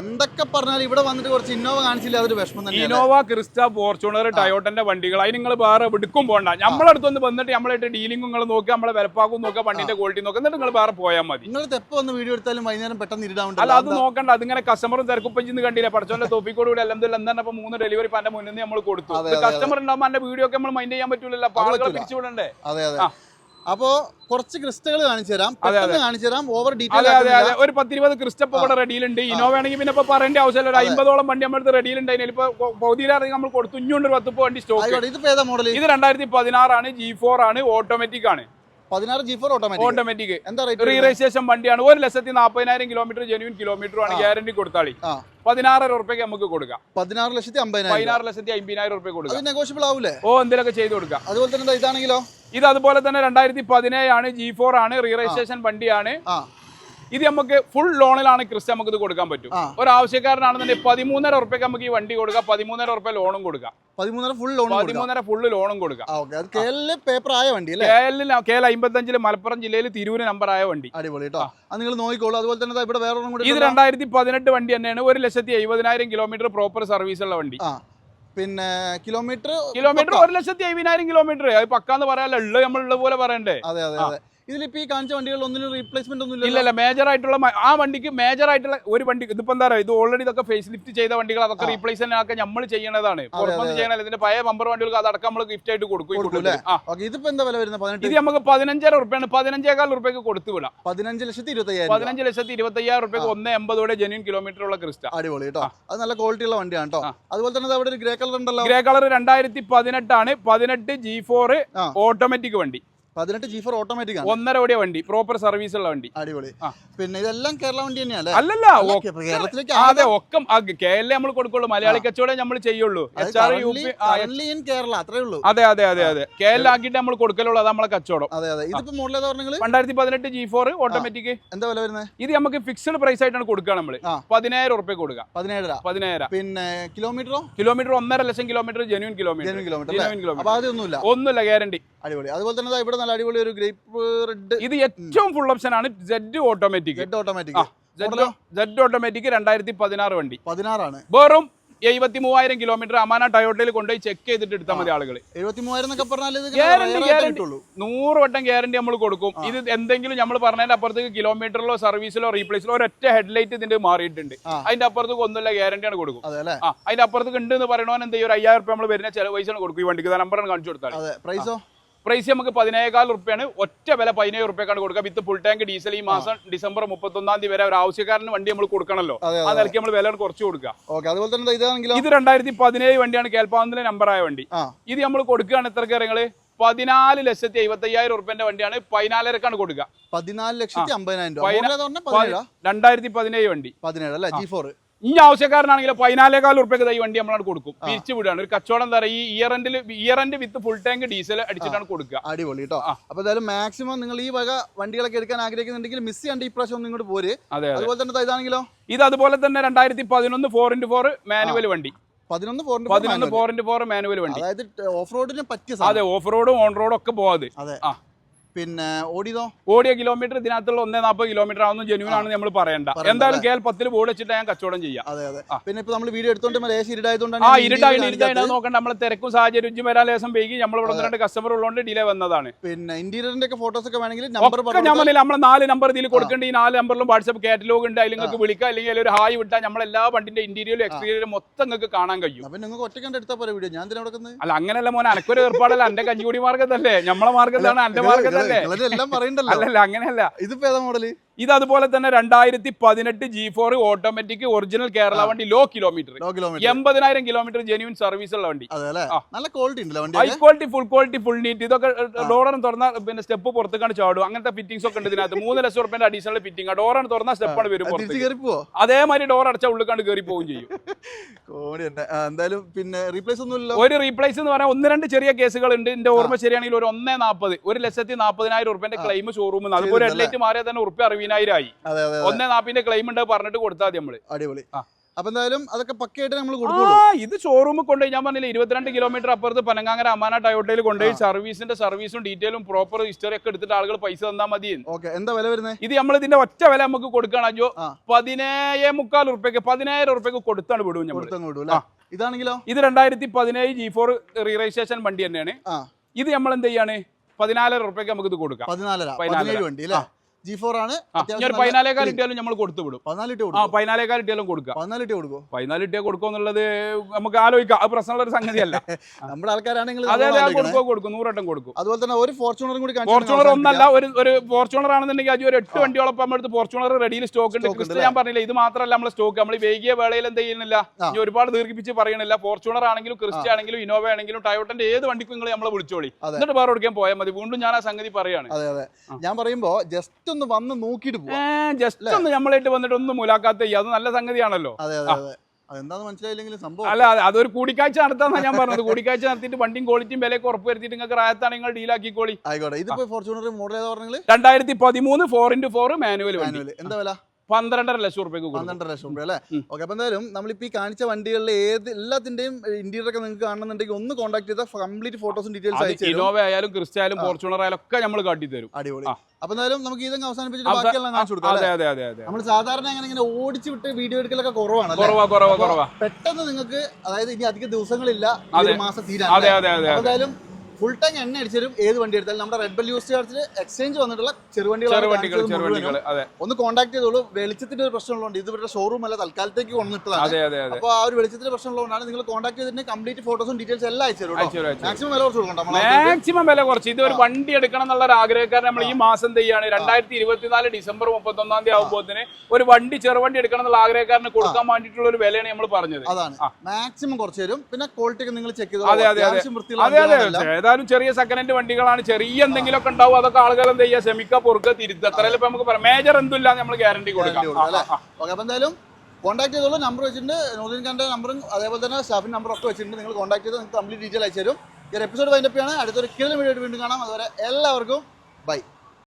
Speaker 2: എന്തൊക്കെ പറഞ്ഞാലും ഇവിടെ വന്നിട്ട് കുറച്ച് ഇന്നോവ കാണിച്ചില്ല? അതൊരു വിഷമം തന്നെ
Speaker 1: ഇന്നോവ ക്രിസ്റ്റ ഫോർച്യൂണർ ടയോട്ടന്റെ വണ്ടികൾ. അതിന് നിങ്ങൾ വേറെ എടുക്കും പോണ്ട. നമ്മളടുത്തൊന്ന് വന്നിട്ട് നമ്മളായിട്ട് ഡീലിംഗ് നിങ്ങൾ നോക്കുക നമ്മളെ വിലപ്പാക്കും നോക്കുക വണ്ടിന്റെ ക്വാളിറ്റി നോക്കുക എന്നിട്ട് നിങ്ങൾ വേറെ പോയാൽ മതി.
Speaker 2: നിങ്ങൾ എപ്പോ വന്ന് വീഡിയോ എടുത്താലും വൈകുന്നേരം പെട്ടെന്ന്
Speaker 1: അല്ല
Speaker 2: ഇരുടാവുണ്ടല്ലോ
Speaker 1: അത് നോക്കണ്ട. അതിങ്ങനെ കസ്റ്റമറും തിരക്കുപ്പഞ്ചിന്ന് കണ്ടില്ല? പഠിച്ചോന്റെ തോപ്പിക്കോട് കൂടി അല്ലെന്തില്ല എന്താണ് ഇപ്പൊ മൂന്ന് ഡെലിവറി ഇപ്പൊ എന്റെ മുന്നിൽ നമ്മൾ കൊടുത്തു. കസ്റ്റമർ ഉണ്ടാകുമ്പോൾ എന്റെ വീഡിയോ ഒക്കെ നമ്മൾ മൈൻഡ് ചെയ്യാൻ പറ്റൂലല്ലോ. അപ്പൊ ആളുകളെ
Speaker 2: പറ്റൂല.
Speaker 1: വിടണ്ടേ
Speaker 2: അതെ അതെ. അപ്പോ കുറച്ച് ക്രിസ്റ്റകൾ കാണിച്ചു തരാം. പെട്ടെന്ന് കാണിച്ചു തരാം. ഓവർ ഡീറ്റെയിൽ
Speaker 1: അതെ അതെ ഒരു പത്തിരുപത് ക്രിസ്റ്റപ്പ് ഇവിടെ റെഡിയിലുണ്ട് ഇനോവ ആണെങ്കിൽ പിന്നെ ഇപ്പൊ പറയേണ്ട ആവശ്യമില്ല ഒരു അമ്പതോളം വണ്ടി നമ്മുടെ റെഡിയിലുണ്ട് അതിന് ഇപ്പൊ പൗതിയിലാണെങ്കിൽ നമ്മൾ കൊടുത്തു. ഇഞ്ഞുണ്ട് ഒരു പത്ത് വണ്ടി സ്റ്റോക്ക്
Speaker 2: ഇത് മോഡൽ
Speaker 1: ഇത് രണ്ടായിരത്തി പതിനാറാണ് ജി ഫോർ ആണ് ഓട്ടോമാറ്റിക് ആണ്.
Speaker 2: പതിനാറ് ജി ഫോർ ഓട്ടോമാറ്റിക്
Speaker 1: ഓട്ടോമാറ്റിക്
Speaker 2: എന്താ
Speaker 1: റീ
Speaker 2: റേറ്റ്
Speaker 1: രജിസ്ട്രേഷൻ വണ്ടിയാണ്. ഒരു ലക്ഷത്തി നാൽപ്പതിനായിരം കിലോമീറ്റർ ജെനുവിൻ കിലോമീറ്റർ ആണ് ഗ്യാരണ്ടി കൊടുത്താളി. പതിനാറര ഉറുപ്പ്യക്ക് നമുക്ക് കൊടുക്കാം.
Speaker 2: പതിനാറ് ലക്ഷത്തി അമ്പതിനായിരം.
Speaker 1: പതിനാറ് ലക്ഷത്തി അമ്പതിനായിരം ഉറുപ്പ്യ കൊടുക്കാം.
Speaker 2: നെഗോഷ്യബിൾ ആവൂലേ?
Speaker 1: ഓ എന്തെങ്കിലുമൊക്കെ ചെയ്ത് കൊടുക്കാം.
Speaker 2: അതുപോലെ തന്നെ ഇതാണെങ്കിലോ?
Speaker 1: ഇത് അതുപോലെ തന്നെ രണ്ടായിരത്തി പതിനേഴാണ് ജി ഫോർ ആണ്. റീ രജിസ്ട്രേഷൻ വണ്ടിയാണ്. ഇത് നമുക്ക് ഫുൾ ലോണിലാണ് ക്രിസ്റ്റ നമുക്ക് ഇത് കൊടുക്കാൻ പറ്റും. ഒരു ആവശ്യക്കാരനാണെന്നുണ്ടെങ്കിൽ പതിമൂന്നര ഉറുപ്പ്യക്ക് നമുക്ക് ഈ വണ്ടി കൊടുക്കാം. പതിമൂന്നര ഉറുപ്പ്യ ലോണും കൊടുക്കാം.
Speaker 2: പതിമൂന്നര ഫുൾ ലോൺ
Speaker 1: പതിമൂന്നര ഫുള്ള് ലോണും കൊടുക്കാം.
Speaker 2: പേപ്പർ ആയ വണ്ടി
Speaker 1: കെ എൽ അമ്പത്തഞ്ചിൽ മലപ്പുറം ജില്ലയിൽ തിരൂര് നമ്പർ ആയ വണ്ടി.
Speaker 2: അടിപൊളി കേട്ടോ നിങ്ങൾ നോക്കിക്കോളൂ. അതുപോലെ തന്നെ ഇവിടെ വേറെ
Speaker 1: ഇത്. രണ്ടായിരത്തി പതിനെട്ട് വണ്ടി തന്നെയാണ്. ഒരു ലക്ഷത്തി എഴുപതിനായിരം കിലോമീറ്റർ പ്രോപ്പർ സർവീസ് ഉള്ള വണ്ടി.
Speaker 2: പിന്നെ കിലോമീറ്റർ
Speaker 1: കിലോമീറ്റർ ഒരു ലക്ഷത്തി എഴുപതിനായിരം കിലോമീറ്റർ അത് പക്കാന്ന് പറയാല്ല ഉള്ളത് ഉള്ള പോലെ പറയണ്ടേ?
Speaker 2: അതെ അതെ അതെ. ഇതിലിപ്പോ ഈ കാണിച്ച വണ്ടികൾ ഒന്നിനും റീപ്ലേസ്മെന്റ് ഒന്നും
Speaker 1: ഇല്ല മേജർ ആയിട്ടുള്ള ആ വണ്ടിക്ക് മേജർ ആയിട്ടുള്ള ഒരു വണ്ടി ഇതിപ്പോ എന്താ പറയുക ഇത് ഓൾറെഡി ഇതൊക്കെ ഫേസ് ലിഫ്റ്റ് ചെയ്ത വണ്ടികൾ അതൊക്കെ റീപ്ലേസ് ഒക്കെ നമ്മൾ ചെയ്യണതാണ്. പുറത്തൊന്നും ചെയ്യണല്ല ഇതിന്റെ പഴയ ബമ്പർ വണ്ടികൾക്ക് അതടക്കം നമ്മൾ ഗിഫ്റ്റ് ആയിട്ട് കൊടുക്കും
Speaker 2: ഇതിപ്പോ എന്താ വില വരുന്നത്?
Speaker 1: ഇത് നമുക്ക് പതിനഞ്ചര റുപ്യാണ് പതിനഞ്ചേകാൽ റുപ്യക്ക് കൊടുത്തു വിടാം.
Speaker 2: പതിനഞ്ച് ലക്ഷത്തി ഇരുപത്തയ്യായിരം
Speaker 1: പതിനഞ്ച് ലക്ഷത്തി ഇരുപത്തി അയ്യായിരം ഉറുപ്പ്യക്ക് ഒന്ന് എൺപതോടെ ജെന്യൂൻ കിലോമീറ്റർ ഉള്ള ക്രിസ്റ്റ.
Speaker 2: അടിപൊളി കേട്ടോ. അത് നല്ല ക്വാളിറ്റി ഉള്ള വണ്ടിയാണ്? കേട്ടോ അതുപോലെ തന്നെ അവിടെ ഒരു ഗ്രേ കളർ ഉണ്ടല്ലോ.
Speaker 1: ഗ്രേ കളർ രണ്ടായിരത്തി പതിനെട്ടാണ്. പതിനെട്ട് ജി ഫോർ ഓട്ടോമാറ്റിക് വണ്ടി.
Speaker 2: പതിനെട്ട് ജി ഫോർ ഓട്ടോമാറ്റിക് ആണ്.
Speaker 1: ഒന്നര ഓടിയ വണ്ടി പ്രോപ്പർ സർവീസ് ഉള്ള വണ്ടി.
Speaker 2: അടിപൊളി. പിന്നെ ഇതെല്ലാം കേരള വണ്ടി തന്നെയല്ലേ
Speaker 1: അല്ലല്ല
Speaker 2: കേരളത്തിലേക്ക്
Speaker 1: അതെ ഒക്കെ കെ എൽ നമ്മൾ കൊടുക്കുള്ളൂ മലയാളി കച്ചവടം നമ്മൾ ചെയ്യുള്ളൂ.
Speaker 2: കേരള അത്രേ ഉള്ളൂ.
Speaker 1: അതെ അതെ അതെ അതെ. കേരള എൽ ആക്കിയിട്ട് നമ്മൾ കൊടുക്കലുള്ളൂ അത് നമ്മളെ കച്ചവടം.
Speaker 2: അതെ അതെ. ഇതിപ്പോ മോഡൽ ഏതാ പറഞ്ഞത്
Speaker 1: രണ്ടായിരത്തി പതിനെട്ട് ജി ഫോർ ഓട്ടോമാറ്റിക്
Speaker 2: എന്താ വില വരുന്നത്
Speaker 1: ഇത് നമുക്ക് ഫിക്സ്ഡ് പ്രൈസ് ആയിട്ടാണ് കൊടുക്കുക നമ്മൾ. പതിനായിരം ഉറുപ്പ്യ കൊടുക്കുക
Speaker 2: പതിനേഴര.
Speaker 1: പതിനായിരം.
Speaker 2: പിന്നെ കിലോമീറ്ററോ
Speaker 1: കിലോമീറ്റർ ഒന്നര ലക്ഷം kilometre genuine kilometre
Speaker 2: genuine kilometre
Speaker 1: genuine kilometre
Speaker 2: അപ്പൊ അതൊന്നുമില്ല
Speaker 1: ഒന്നുമില്ല. ഗ്യാരണ്ടി
Speaker 2: അടിപൊളി. അതുപോലെ തന്നെ ഇവിടെ നല്ല അടിപൊളി ഒരു ഗ്രേപ്പ് റെഡ്.
Speaker 1: ഇത് ഏറ്റവും ഫുൾ ഓപ്ഷൻ ആണ് ജെഡ് ഓട്ടോമാറ്റിക്
Speaker 2: റെഡ് ഓട്ടോമാറ്റിക്
Speaker 1: ജെഡ് ജെഡ് ഓട്ടോമാറ്റിക് രണ്ടായിരത്തി പതിനാറ് വണ്ടി.
Speaker 2: പതിനാറാണ്.
Speaker 1: വെറും എഴുപത്തി മൂവായിരം കിലോമീറ്റർ അമാന ടയോട്ടയിൽ കൊണ്ടുപോയി ചെക്ക് ചെയ്തിട്ട് എടുത്താൽ മതി ആളുകൾ. നൂറ് വട്ടം ഗ്യാരണ്ടി നമ്മൾ കൊടുക്കും. ഇത് എന്തെങ്കിലും നമ്മൾ പറഞ്ഞതിന്റെ അപ്പുറത്തേക്ക് കിലോമീറ്ററിലോ സർവീസിലോ റീപ്ലേസിലോ ഒരൊറ്റ ഹെഡ്ലൈറ്റ് ഇതിന്റെ മാറിയിട്ടുണ്ട്. അതിന്റെ അപ്പുറത്തേക്ക് ഒന്നുമില്ല ഗ്യാരണ്ടിയാണ് കൊടുക്കും. അതിന്റെ അപ്പുറത്തേക്ക് ഉണ്ട് എന്ന് പറയണോ എന്ത് ചെയ്യും ഒരു അയ്യായിരം രൂപ നമ്മൾ വരുന്ന ചില പൈസ കൊടുക്കും. ഈ വണ്ടിക്ക് നമ്പറാണ് കാണിച്ചു കൊടുത്താൽ
Speaker 2: പ്രൈസോ
Speaker 1: നമുക്ക് പതിനേകാൽ റുപ്യാണ്. ഒറ്റ വില പതിനേഴ് റുപ്യക്കാണ് കൊടുക്കുക. വിത്ത് ഫുൾ ടാങ്ക് ഡീസൽ ഈ മാസം ഡിസംബർ മുപ്പത്തൊന്നാം തീയതി വരെ ഒരു ആവശ്യക്കാരന് വണ്ടി നമ്മൾ കൊടുക്കണല്ലോ. ആ നിലയ്ക്ക് നമ്മൾ വില കുറച്ച് കൊടുക്കുക.
Speaker 2: അതുപോലെ തന്നെ
Speaker 1: ഇത് രണ്ടായിരത്തി പതിനേഴ് വണ്ടിയാണ്. കേൾപ്പാവുന്നതിലെ നമ്പറായ വണ്ടി. ഇത് നമ്മൾ കൊടുക്കുകയാണ് എത്ര കാര്യങ്ങൾ പതിനാല് ലക്ഷത്തി എഴുപത്തി അയ്യായിരം റുപ്യന്റെ വണ്ടിയാണ്. പതിനാലരക്കാണ് കൊടുക്കുക.
Speaker 2: പതിനാല് ലക്ഷത്തി അമ്പതിനായിരം രൂപ.
Speaker 1: രണ്ടായിരത്തി പതിനേഴ്? വണ്ടി.
Speaker 2: പതിനേഴ് അല്ലേ? ജി ഫോർ
Speaker 1: ഈ ആവശ്യക്കാരനാണെങ്കിൽ പതിനാലേകാൽ ഉറുപ്പയ്ക്ക് ഈ വണ്ടി നമ്മളാണ് കൊടുക്കും. തിരിച്ചു വിടുകയാണ് ഒരു കച്ചവടം എന്താ പറയുക? ഈ ഇയർ എൻഡിൽ year end with full tank diesel അടിച്ചിട്ടാണ് കൊടുക്കുക.
Speaker 2: അടിപൊളി കേട്ടോ അപ്പൊ എന്തായാലും മാക്സിമം നിങ്ങൾ ഈ വക വണ്ടികളൊക്കെ എടുക്കാൻ ആഗ്രഹിക്കുന്നുണ്ടെങ്കിൽ മിസ് ചെയ്യാണ്ട് ഈ പ്രാവശ്യം ഒന്നും ഇങ്ങോട്ട് പോര്.
Speaker 1: അതെ അതെ.
Speaker 2: അതുപോലെ തന്നെ ഇതാണെങ്കിലോ?
Speaker 1: ഇത് അതുപോലെ തന്നെ രണ്ടായിരത്തി പതിനൊന്ന് ഫോർ ഇന്റു ഫോർ മാനുവൽ വണ്ടി.
Speaker 2: പതിനൊന്ന്
Speaker 1: പതിനൊന്ന് ഫോർ ഇന്റു ഫോർ മാനുവൽ വണ്ടി.
Speaker 2: അതായത് ഓഫ് റോഡിന് പറ്റിയ
Speaker 1: അതെ ഓഫ് റോഡും ഓൺ റോഡും ഒക്കെ പോവാതെ.
Speaker 2: അതെ. പിന്നെ ഓടിയതോ?
Speaker 1: ഓടിയ കിലോമീറ്റർ ഇതിനകത്തുള്ള ഒന്നേ നാൽപ്പത് കിലോമീറ്റർ ആവുന്ന ജെന്യൂൻ ആണെന്ന് നമ്മൾ പറയണ്ട. എന്തായാലും കെ എൽ പത്തിൽ ബോർഡ് വെച്ചിട്ട് ഞാൻ കച്ചവടം ചെയ്യാം.
Speaker 2: അതെ അതെ. പിന്നെ ഇപ്പൊ നമ്മൾ വീഡിയോ എടുത്തോണ്ട് ലേശം ഇരുടായതുകൊണ്ടാണ്
Speaker 1: ആ
Speaker 2: ഞാൻ
Speaker 1: ഇരുട്ടായി
Speaker 2: interior
Speaker 1: നോക്കണ്ട. നമ്മളെ തിരക്കും സാഹചര്യം വരാൻ ലേസം വൈകി. നമ്മൾ ഇവിടെ രണ്ട് കസ്റ്റമർ ഉള്ളതുകൊണ്ട് ഡിലേ വന്നതാണ്.
Speaker 2: പിന്നെ ഇന്റീരിയറിന്റെ ഒക്കെ ഫോട്ടോസ് ഒക്കെ വേണമെങ്കിൽ നമ്പർ
Speaker 1: ഞാൻ പറഞ്ഞില്ല നമ്മളെ നാല് നമ്പർ ഇതിൽ കൊടുക്കേണ്ട. ഈ നാല് നമ്പറിലും വാട്സ്ആപ്പ് കാറ്റലോഗ് ഉണ്ട്. അതിൽ നിങ്ങൾക്ക് വിളിക്കാം. അല്ലെങ്കിൽ അതിൽ ഒരു ഹായ് വിട്ടാൽ നമ്മൾ എല്ലാ വണ്ടിന്റെ ഇന്റീരിയറും എക്സ്റ്റീരിയറും മൊത്തം നിങ്ങൾക്ക് കാണാൻ കഴിയും.
Speaker 2: അപ്പൊ നിങ്ങൾക്ക് ഒറ്റക്കണ്ട് എടുത്താൽ പോലെ വീഡിയോ ഞാൻ
Speaker 1: അല്ല അങ്ങനെയല്ല മോനെ. അനക്കൊരു ഏർപ്പാടല്ല. എന്റെ കഞ്ഞിക്കുടി മാർഗത്തല്ലേ? നമ്മളെ മാർഗത്താണ്. എന്റെ
Speaker 2: പറയണ്ടല്ലോ
Speaker 1: അല്ലല്ല അങ്ങനെയല്ല.
Speaker 2: ഇതിപ്പോ ഏതാ മോഡൽ
Speaker 1: ഇത് അതുപോലെ തന്നെ രണ്ടായിരത്തി പതിനെട്ട് G four automatic original Kerala വണ്ടി ലോ കിലോമീറ്റർ എൺപതിനായിരം കിലോമീറ്റർ ജെന്യൂൻ സർവീസ് ഉള്ള വണ്ടി.
Speaker 2: നല്ല quality
Speaker 1: high quality full quality full neat ഇതൊക്കെ ഡോറാണ് തുറന്ന പിന്നെ സ്റ്റെപ്പ് പുറത്തേക്കാണ് ചാടും അങ്ങനത്തെ ഫിറ്റിംഗ്സ് ഒക്കെ ഉണ്ട് ഇതിനകത്ത്. മൂന്ന് ലക്ഷം റുപ്യന്റെ അഡീഷണൽ ഫിറ്റിംഗ് ഡോറാണ് തുറന്ന സ്റ്റെപ്പാണ് വരും
Speaker 2: തിരിച്ചു
Speaker 1: പുറത്തേക്ക്.
Speaker 2: കയറി പോവോ
Speaker 1: അതേമാതിരി ഡോർ അടച്ച ഉള്ളിക്കാണ്ട് കയറി പോവുകയും ചെയ്യും
Speaker 2: എന്തായാലും പിന്നെ റീപ്ലേസ് ഒന്നും ഇല്ലല്ലോ
Speaker 1: ഒരു റീപ്ലേസ് എന്ന് പറഞ്ഞാൽ ഒന്ന് രണ്ട് ചെറിയ കേസുകൾ ഉണ്ട് എന്റെ ഓർമ്മ ശരിയാണെങ്കിൽ ഒരു ഒന്നേ നാൽപ്പത് ഒരു ലക്ഷത്തി നാൽപ്പതിനായിരം റുപ്യന്റെ ക്ലെയിം ഷോറൂമിൽ നിന്ന് അതുപോലെ? ഹെഡ്ലൈറ്റ് മാറിയാൽ തന്നെ ഉറുപ്പ്യ അറുപതിനായിരം ആയി. ഒന്നേ നാപ്പിന്റെ ക്ലെയിം ഉണ്ട് പറഞ്ഞിട്ട് കൊടുത്താൽ മതി നമ്മൾ.
Speaker 2: അടിപൊളി. അപ്പൊ എന്തായാലും അതൊക്കെ പക്കയായിട്ട് നമ്മൾ
Speaker 1: ആ ഇത് ഷോറൂമിൽ കൊണ്ടുപോയി. ഞാൻ പറഞ്ഞില്ല ഇരുപത്തിരണ്ട് കിലോമീറ്റർ അപ്പുറത്ത് പനങ്ങാങ്ങര അമാന ടയോട്ടയിൽ കൊണ്ടുപോയി സർവീസിന്റെ സർവീസും ഡീറ്റെയിലും പ്രോപ്പർ ഹിസ്റ്ററി ഒക്കെ എടുത്തിട്ട് ആളുകൾ പൈസ തന്നാൽ മതി.
Speaker 2: ഓക്കെ എന്താ വില വരുന്നത്
Speaker 1: ഇത് നമ്മൾ ഇതിന്റെ ഒറ്റ വില നമുക്ക് കൊടുക്കണം. അഞ്ചോ. പതിനേഴ് മുക്കാൽ ഉറുപ്പ്യക്ക് പതിനായിരം ഉറുപ്പ്യക്ക് കൊടുത്താണ് വിടും നമ്മൾ
Speaker 2: ഇതാണെങ്കിലോ?
Speaker 1: ഇത് രണ്ടായിരത്തി പതിനേഴ് ജി ഫോർ റീറജിസ്ട്രേഷൻ വണ്ടി തന്നെയാണ്. ഇത് നമ്മൾ എന്ത് ചെയ്യാണ് പതിനാലര ഉറുപ്പ്യക്ക് നമുക്ക് ഇത് കൊടുക്കാം.
Speaker 2: പതിനാലര.
Speaker 1: പതിനാലര.
Speaker 2: വണ്ടി അല്ലേ? ജി ഫോർ ആണ്.
Speaker 1: പതിനാലേക്കാൽ ഇട്ടിയാലും നമ്മൾ കൊടുത്തു വിടും.
Speaker 2: പതിനാലിട്ട്
Speaker 1: ആ
Speaker 2: കൊടുക്കും.
Speaker 1: പതിനാലേക്കാൽ ഇട്ടിയാലും കൊടുക്കാം.
Speaker 2: പതിനാലിട്ട് കൊടുക്കും.
Speaker 1: പതിനാല് കൊടുക്കോ കൊടുക്കുക എന്നുള്ളത് നമുക്ക് ആലോചിക്കാം. അത് പ്രശ്നമുള്ള ഒരു സംഗതിയല്ല.
Speaker 2: നമ്മുടെ ആൾക്കാരാണെങ്കിൽ
Speaker 1: അതെ അതെ. കൊടുക്കുക കൊടുക്കും നൂറട്ടം കൊടുക്കും.
Speaker 2: അതുപോലെ തന്നെ ഒരു ഫോർച്യൂണറും കൂടി
Speaker 1: ഫോർച്യൂണർ ഒന്നല്ല ഒരു ഒരു ഫോർച്യൂണർ ആണെന്നുണ്ടെങ്കിൽ അത് ഒരു എട്ട് വണ്ടിയോളം അടുത്ത് ഫോർച്യൂണർ റെഡിയിൽ സ്റ്റോക്ക് ഉണ്ട്.
Speaker 2: Stock
Speaker 1: ഞാൻ പറഞ്ഞില്ല ഇത് മാത്രമല്ല നമ്മൾ സ്റ്റോക്ക്. നമ്മൾ വൈകിയ വേളയിൽ എന്ത് ചെയ്യുന്നില്ല. ഇനി ഒരുപാട് ദീർഘിപ്പിച്ച് പറയണില്ല. ഫോർച്യൂണർ ആണെങ്കിലും ക്രിസ്റ്റ ആണെങ്കിലും ഇന്നോവ ആണെങ്കിലും ടയോട്ടന്റെ ഏത് വണ്ടിക്കും നിങ്ങൾ നമ്മളെ വിളിച്ചോളി. എന്നിട്ട് വേറെ കൊടുക്കാൻ പോയാൽ മതി. വീണ്ടും ഞാൻ ആ സംഗതി പറയാണ്
Speaker 2: അതെ അതെ. ഞാൻ പറയുമ്പോൾ ജസ്റ്റ് ഒന്ന് വന്ന് നോക്കിയിട്ട് പോവാം.
Speaker 1: ജസ്റ്റ് ഒന്ന് നമ്മളായിട്ട് വന്നിട്ട് ഒന്ന് മുലാക്കാത്ത ചെയ്യുക അത് നല്ല സംഗതിയാണല്ലോ.
Speaker 2: അതെ അതെ അതെ. അതെന്താന്ന് മനസ്സിലായില്ലെങ്കിലും സംഭവം
Speaker 1: അല്ല അതെ അതൊരു കൂടിക്കാഴ്ച നടത്താന്നാ ഞാൻ പറഞ്ഞത്. കൂടിക്കാഴ്ച നടത്തിയിട്ട് വണ്ടിയും ക്വാളിറ്റിയും വിലയൊക്കെ ഉറപ്പ് വരുത്തിയിട്ട് നിങ്ങൾക്ക് റായത്താണ് നിങ്ങൾ ഡീലാക്കിക്കോളി
Speaker 2: ആയിക്കോട്ടെ. ഇതിപ്പോ ഫോർച്യൂണർ മോഡൽ ഏതാ പറഞ്ഞത്?
Speaker 1: രണ്ടായിരത്തി പതിമൂന്ന് ഫോർ ഇന്റു ഫോർ മാനുവൽ
Speaker 2: എന്താ വില?
Speaker 1: പന്ത്രണ്ടര ലക്ഷം റുപ്യക്ക്
Speaker 2: പന്ത്രണ്ടര ലക്ഷം രൂപ അല്ലേ. ഓക്കെ അപ്പൊ എന്തായാലും നമ്മളിപ്പോ ഈ കാണിച്ച വണ്ടികളിലെ ഏത് എല്ലാത്തിന്റെയും ഇന്റീരിയർ ഒക്കെ നിങ്ങൾക്ക് കാണണമെന്നുണ്ടെങ്കിൽ ഒന്ന് കോൺടാക്ട് ചെയ്താൽ കംപ്ലീറ്റ് ഫോട്ടോസും ഡീറ്റെയിൽസ് അയച്ചു തരും.
Speaker 1: ഇന്നോവ ആയാലും ക്രിസ്റ്റ ആയാലും ഫോർച്യൂണർ ആയാലും ഒക്കെ നമ്മൾ കാട്ടി തരും.
Speaker 2: അടിപൊളി.
Speaker 1: അപ്പോൾ
Speaker 2: അപ്പൊ എന്തായാലും നമുക്ക് ഇതങ്ങ് അവസാനിപ്പിച്ചിട്ട്
Speaker 1: അവസാ-
Speaker 2: ബാക്കിയെല്ലാം കാണിച്ചു കൊടുക്കാം
Speaker 1: അതെ അതെ അതെ അതെ.
Speaker 2: നമ്മൾ സാധാരണ അങ്ങനെ ഇങ്ങനെ ഓടിച്ചു വിട്ട് വീഡിയോ എടുക്കലൊക്കെ കുറവാണ് അല്ലേ?
Speaker 1: കുറവാ കുറവാ കുറവാ.
Speaker 2: പെട്ടെന്ന് നിങ്ങൾക്ക് അതായത് ഇനി അധിക ദിവസങ്ങളില്ല മാസം തീരാൻ
Speaker 1: അതെ അതെ അതെ
Speaker 2: എന്തായാലും ഫുൾ ടാങ്ക് എണ്ണ അടിച്ചാലും ഏത് വണ്ടി എടുത്താലും നമ്മുടെ റെഡ് ബെൽ യൂസ് ചാർജിൽ എക്സ്ചേഞ്ച് വന്നിട്ടുള്ള
Speaker 1: ചെറുവണ്ടികൾ
Speaker 2: ഒന്ന് കോൺടാക്ട് ചെയ്തോളൂ. വെളിച്ചത്തിന്റെ ഒരു പ്രശ്നമുള്ളതുകൊണ്ട് ഇത് ഇവരുടെ ഷോറൂം അല്ല തൽക്കാലത്തേക്ക് വന്നിട്ടതാണ്.
Speaker 1: അതെ അതെ അതെ.
Speaker 2: അപ്പൊ ആ ഒരു വെളിച്ചത്തിന്റെ പ്രശ്നമുള്ളതുകൊണ്ടാണ് നിങ്ങൾ കോൺടാക്ട് ചെയ്തിട്ട് കംപ്ലീറ്റ് ഫോട്ടോസും ഡീറ്റെയിൽസ് എല്ലാം അയച്ചു. മാക്സിമം വില കുറച്ച്
Speaker 1: മാക്സിമം വില കുറച്ച്. ഇത് ഒരു വണ്ടി എടുക്കണം എന്നുള്ള ഒരു ആഗ്രഹക്കാരൻ നമ്മൾ ഈ മാസം ചെയ്യാണ്? രണ്ടായിരത്തി ഇരുപത്തിനാല് ഡിസംബർ മുപ്പത്തൊന്നാം തീയതി ആകുമ്പോഴത്തിന് ഒരു വണ്ടി ചെറുവണ്ടി എടുക്കണം എന്നുള്ള ആഗ്രഹക്കാരന് കൊടുക്കാൻ വേണ്ടിയിട്ടുള്ള ഒരു വിലയാണ് നമ്മൾ പറഞ്ഞത്.
Speaker 2: അതാണ്. മാക്സിമം കുറച്ച് തരും. പിന്നെ ക്വാളിറ്റി ഒക്കെ നിങ്ങൾ ചെക്ക് ചെയ്തു
Speaker 1: അതെ, അതെ, അതെ. അതെ. ഏതായാലും ചെറിയ സെക്കൻഡ് ഹാൻഡ് വണ്ടികളാണ്. ചെറിയ എന്തെങ്കിലുമൊക്കെ ഉണ്ടാവും. അതൊക്കെ ആളുകൾ എന്ത് ചെയ്യുക? ശ്രമിക്കുക പൊറുക്കുക തിരുത്തുക അത്രയല്ലേ ഇപ്പൊ നമുക്ക് പറയാം. മേജർ എന്തില്ല നമ്മൾ ഗ്യാരണ്ടി കൊടുക്കാം.
Speaker 2: എന്തായാലും കോൺടാക്ട് ചെയ്തോളൂ. നമ്പർ വെച്ചിട്ടുണ്ട്. നൂറിൻ ഖാന്റെ നമ്പറും അതേപോലെ തന്നെ സ്റ്റാഫിന്റെ നമ്പർ ഒക്കെ വെച്ചിട്ടുണ്ട്. നിങ്ങൾ കോൺടാക്ട് ചെയ്ത് നിങ്ങൾക്ക് കംപ്ലീറ്റ് ഡീറ്റെയിൽ അയച്ചു തരും ഈ ഒരു എപ്പിസോഡ് വൈൻഡപ്പ് ആണ് അടുത്തൊരു കിലോ വീഡിയോ വീണ്ടും കാണാം. അതുവരെ എല്ലാവർക്കും ബൈ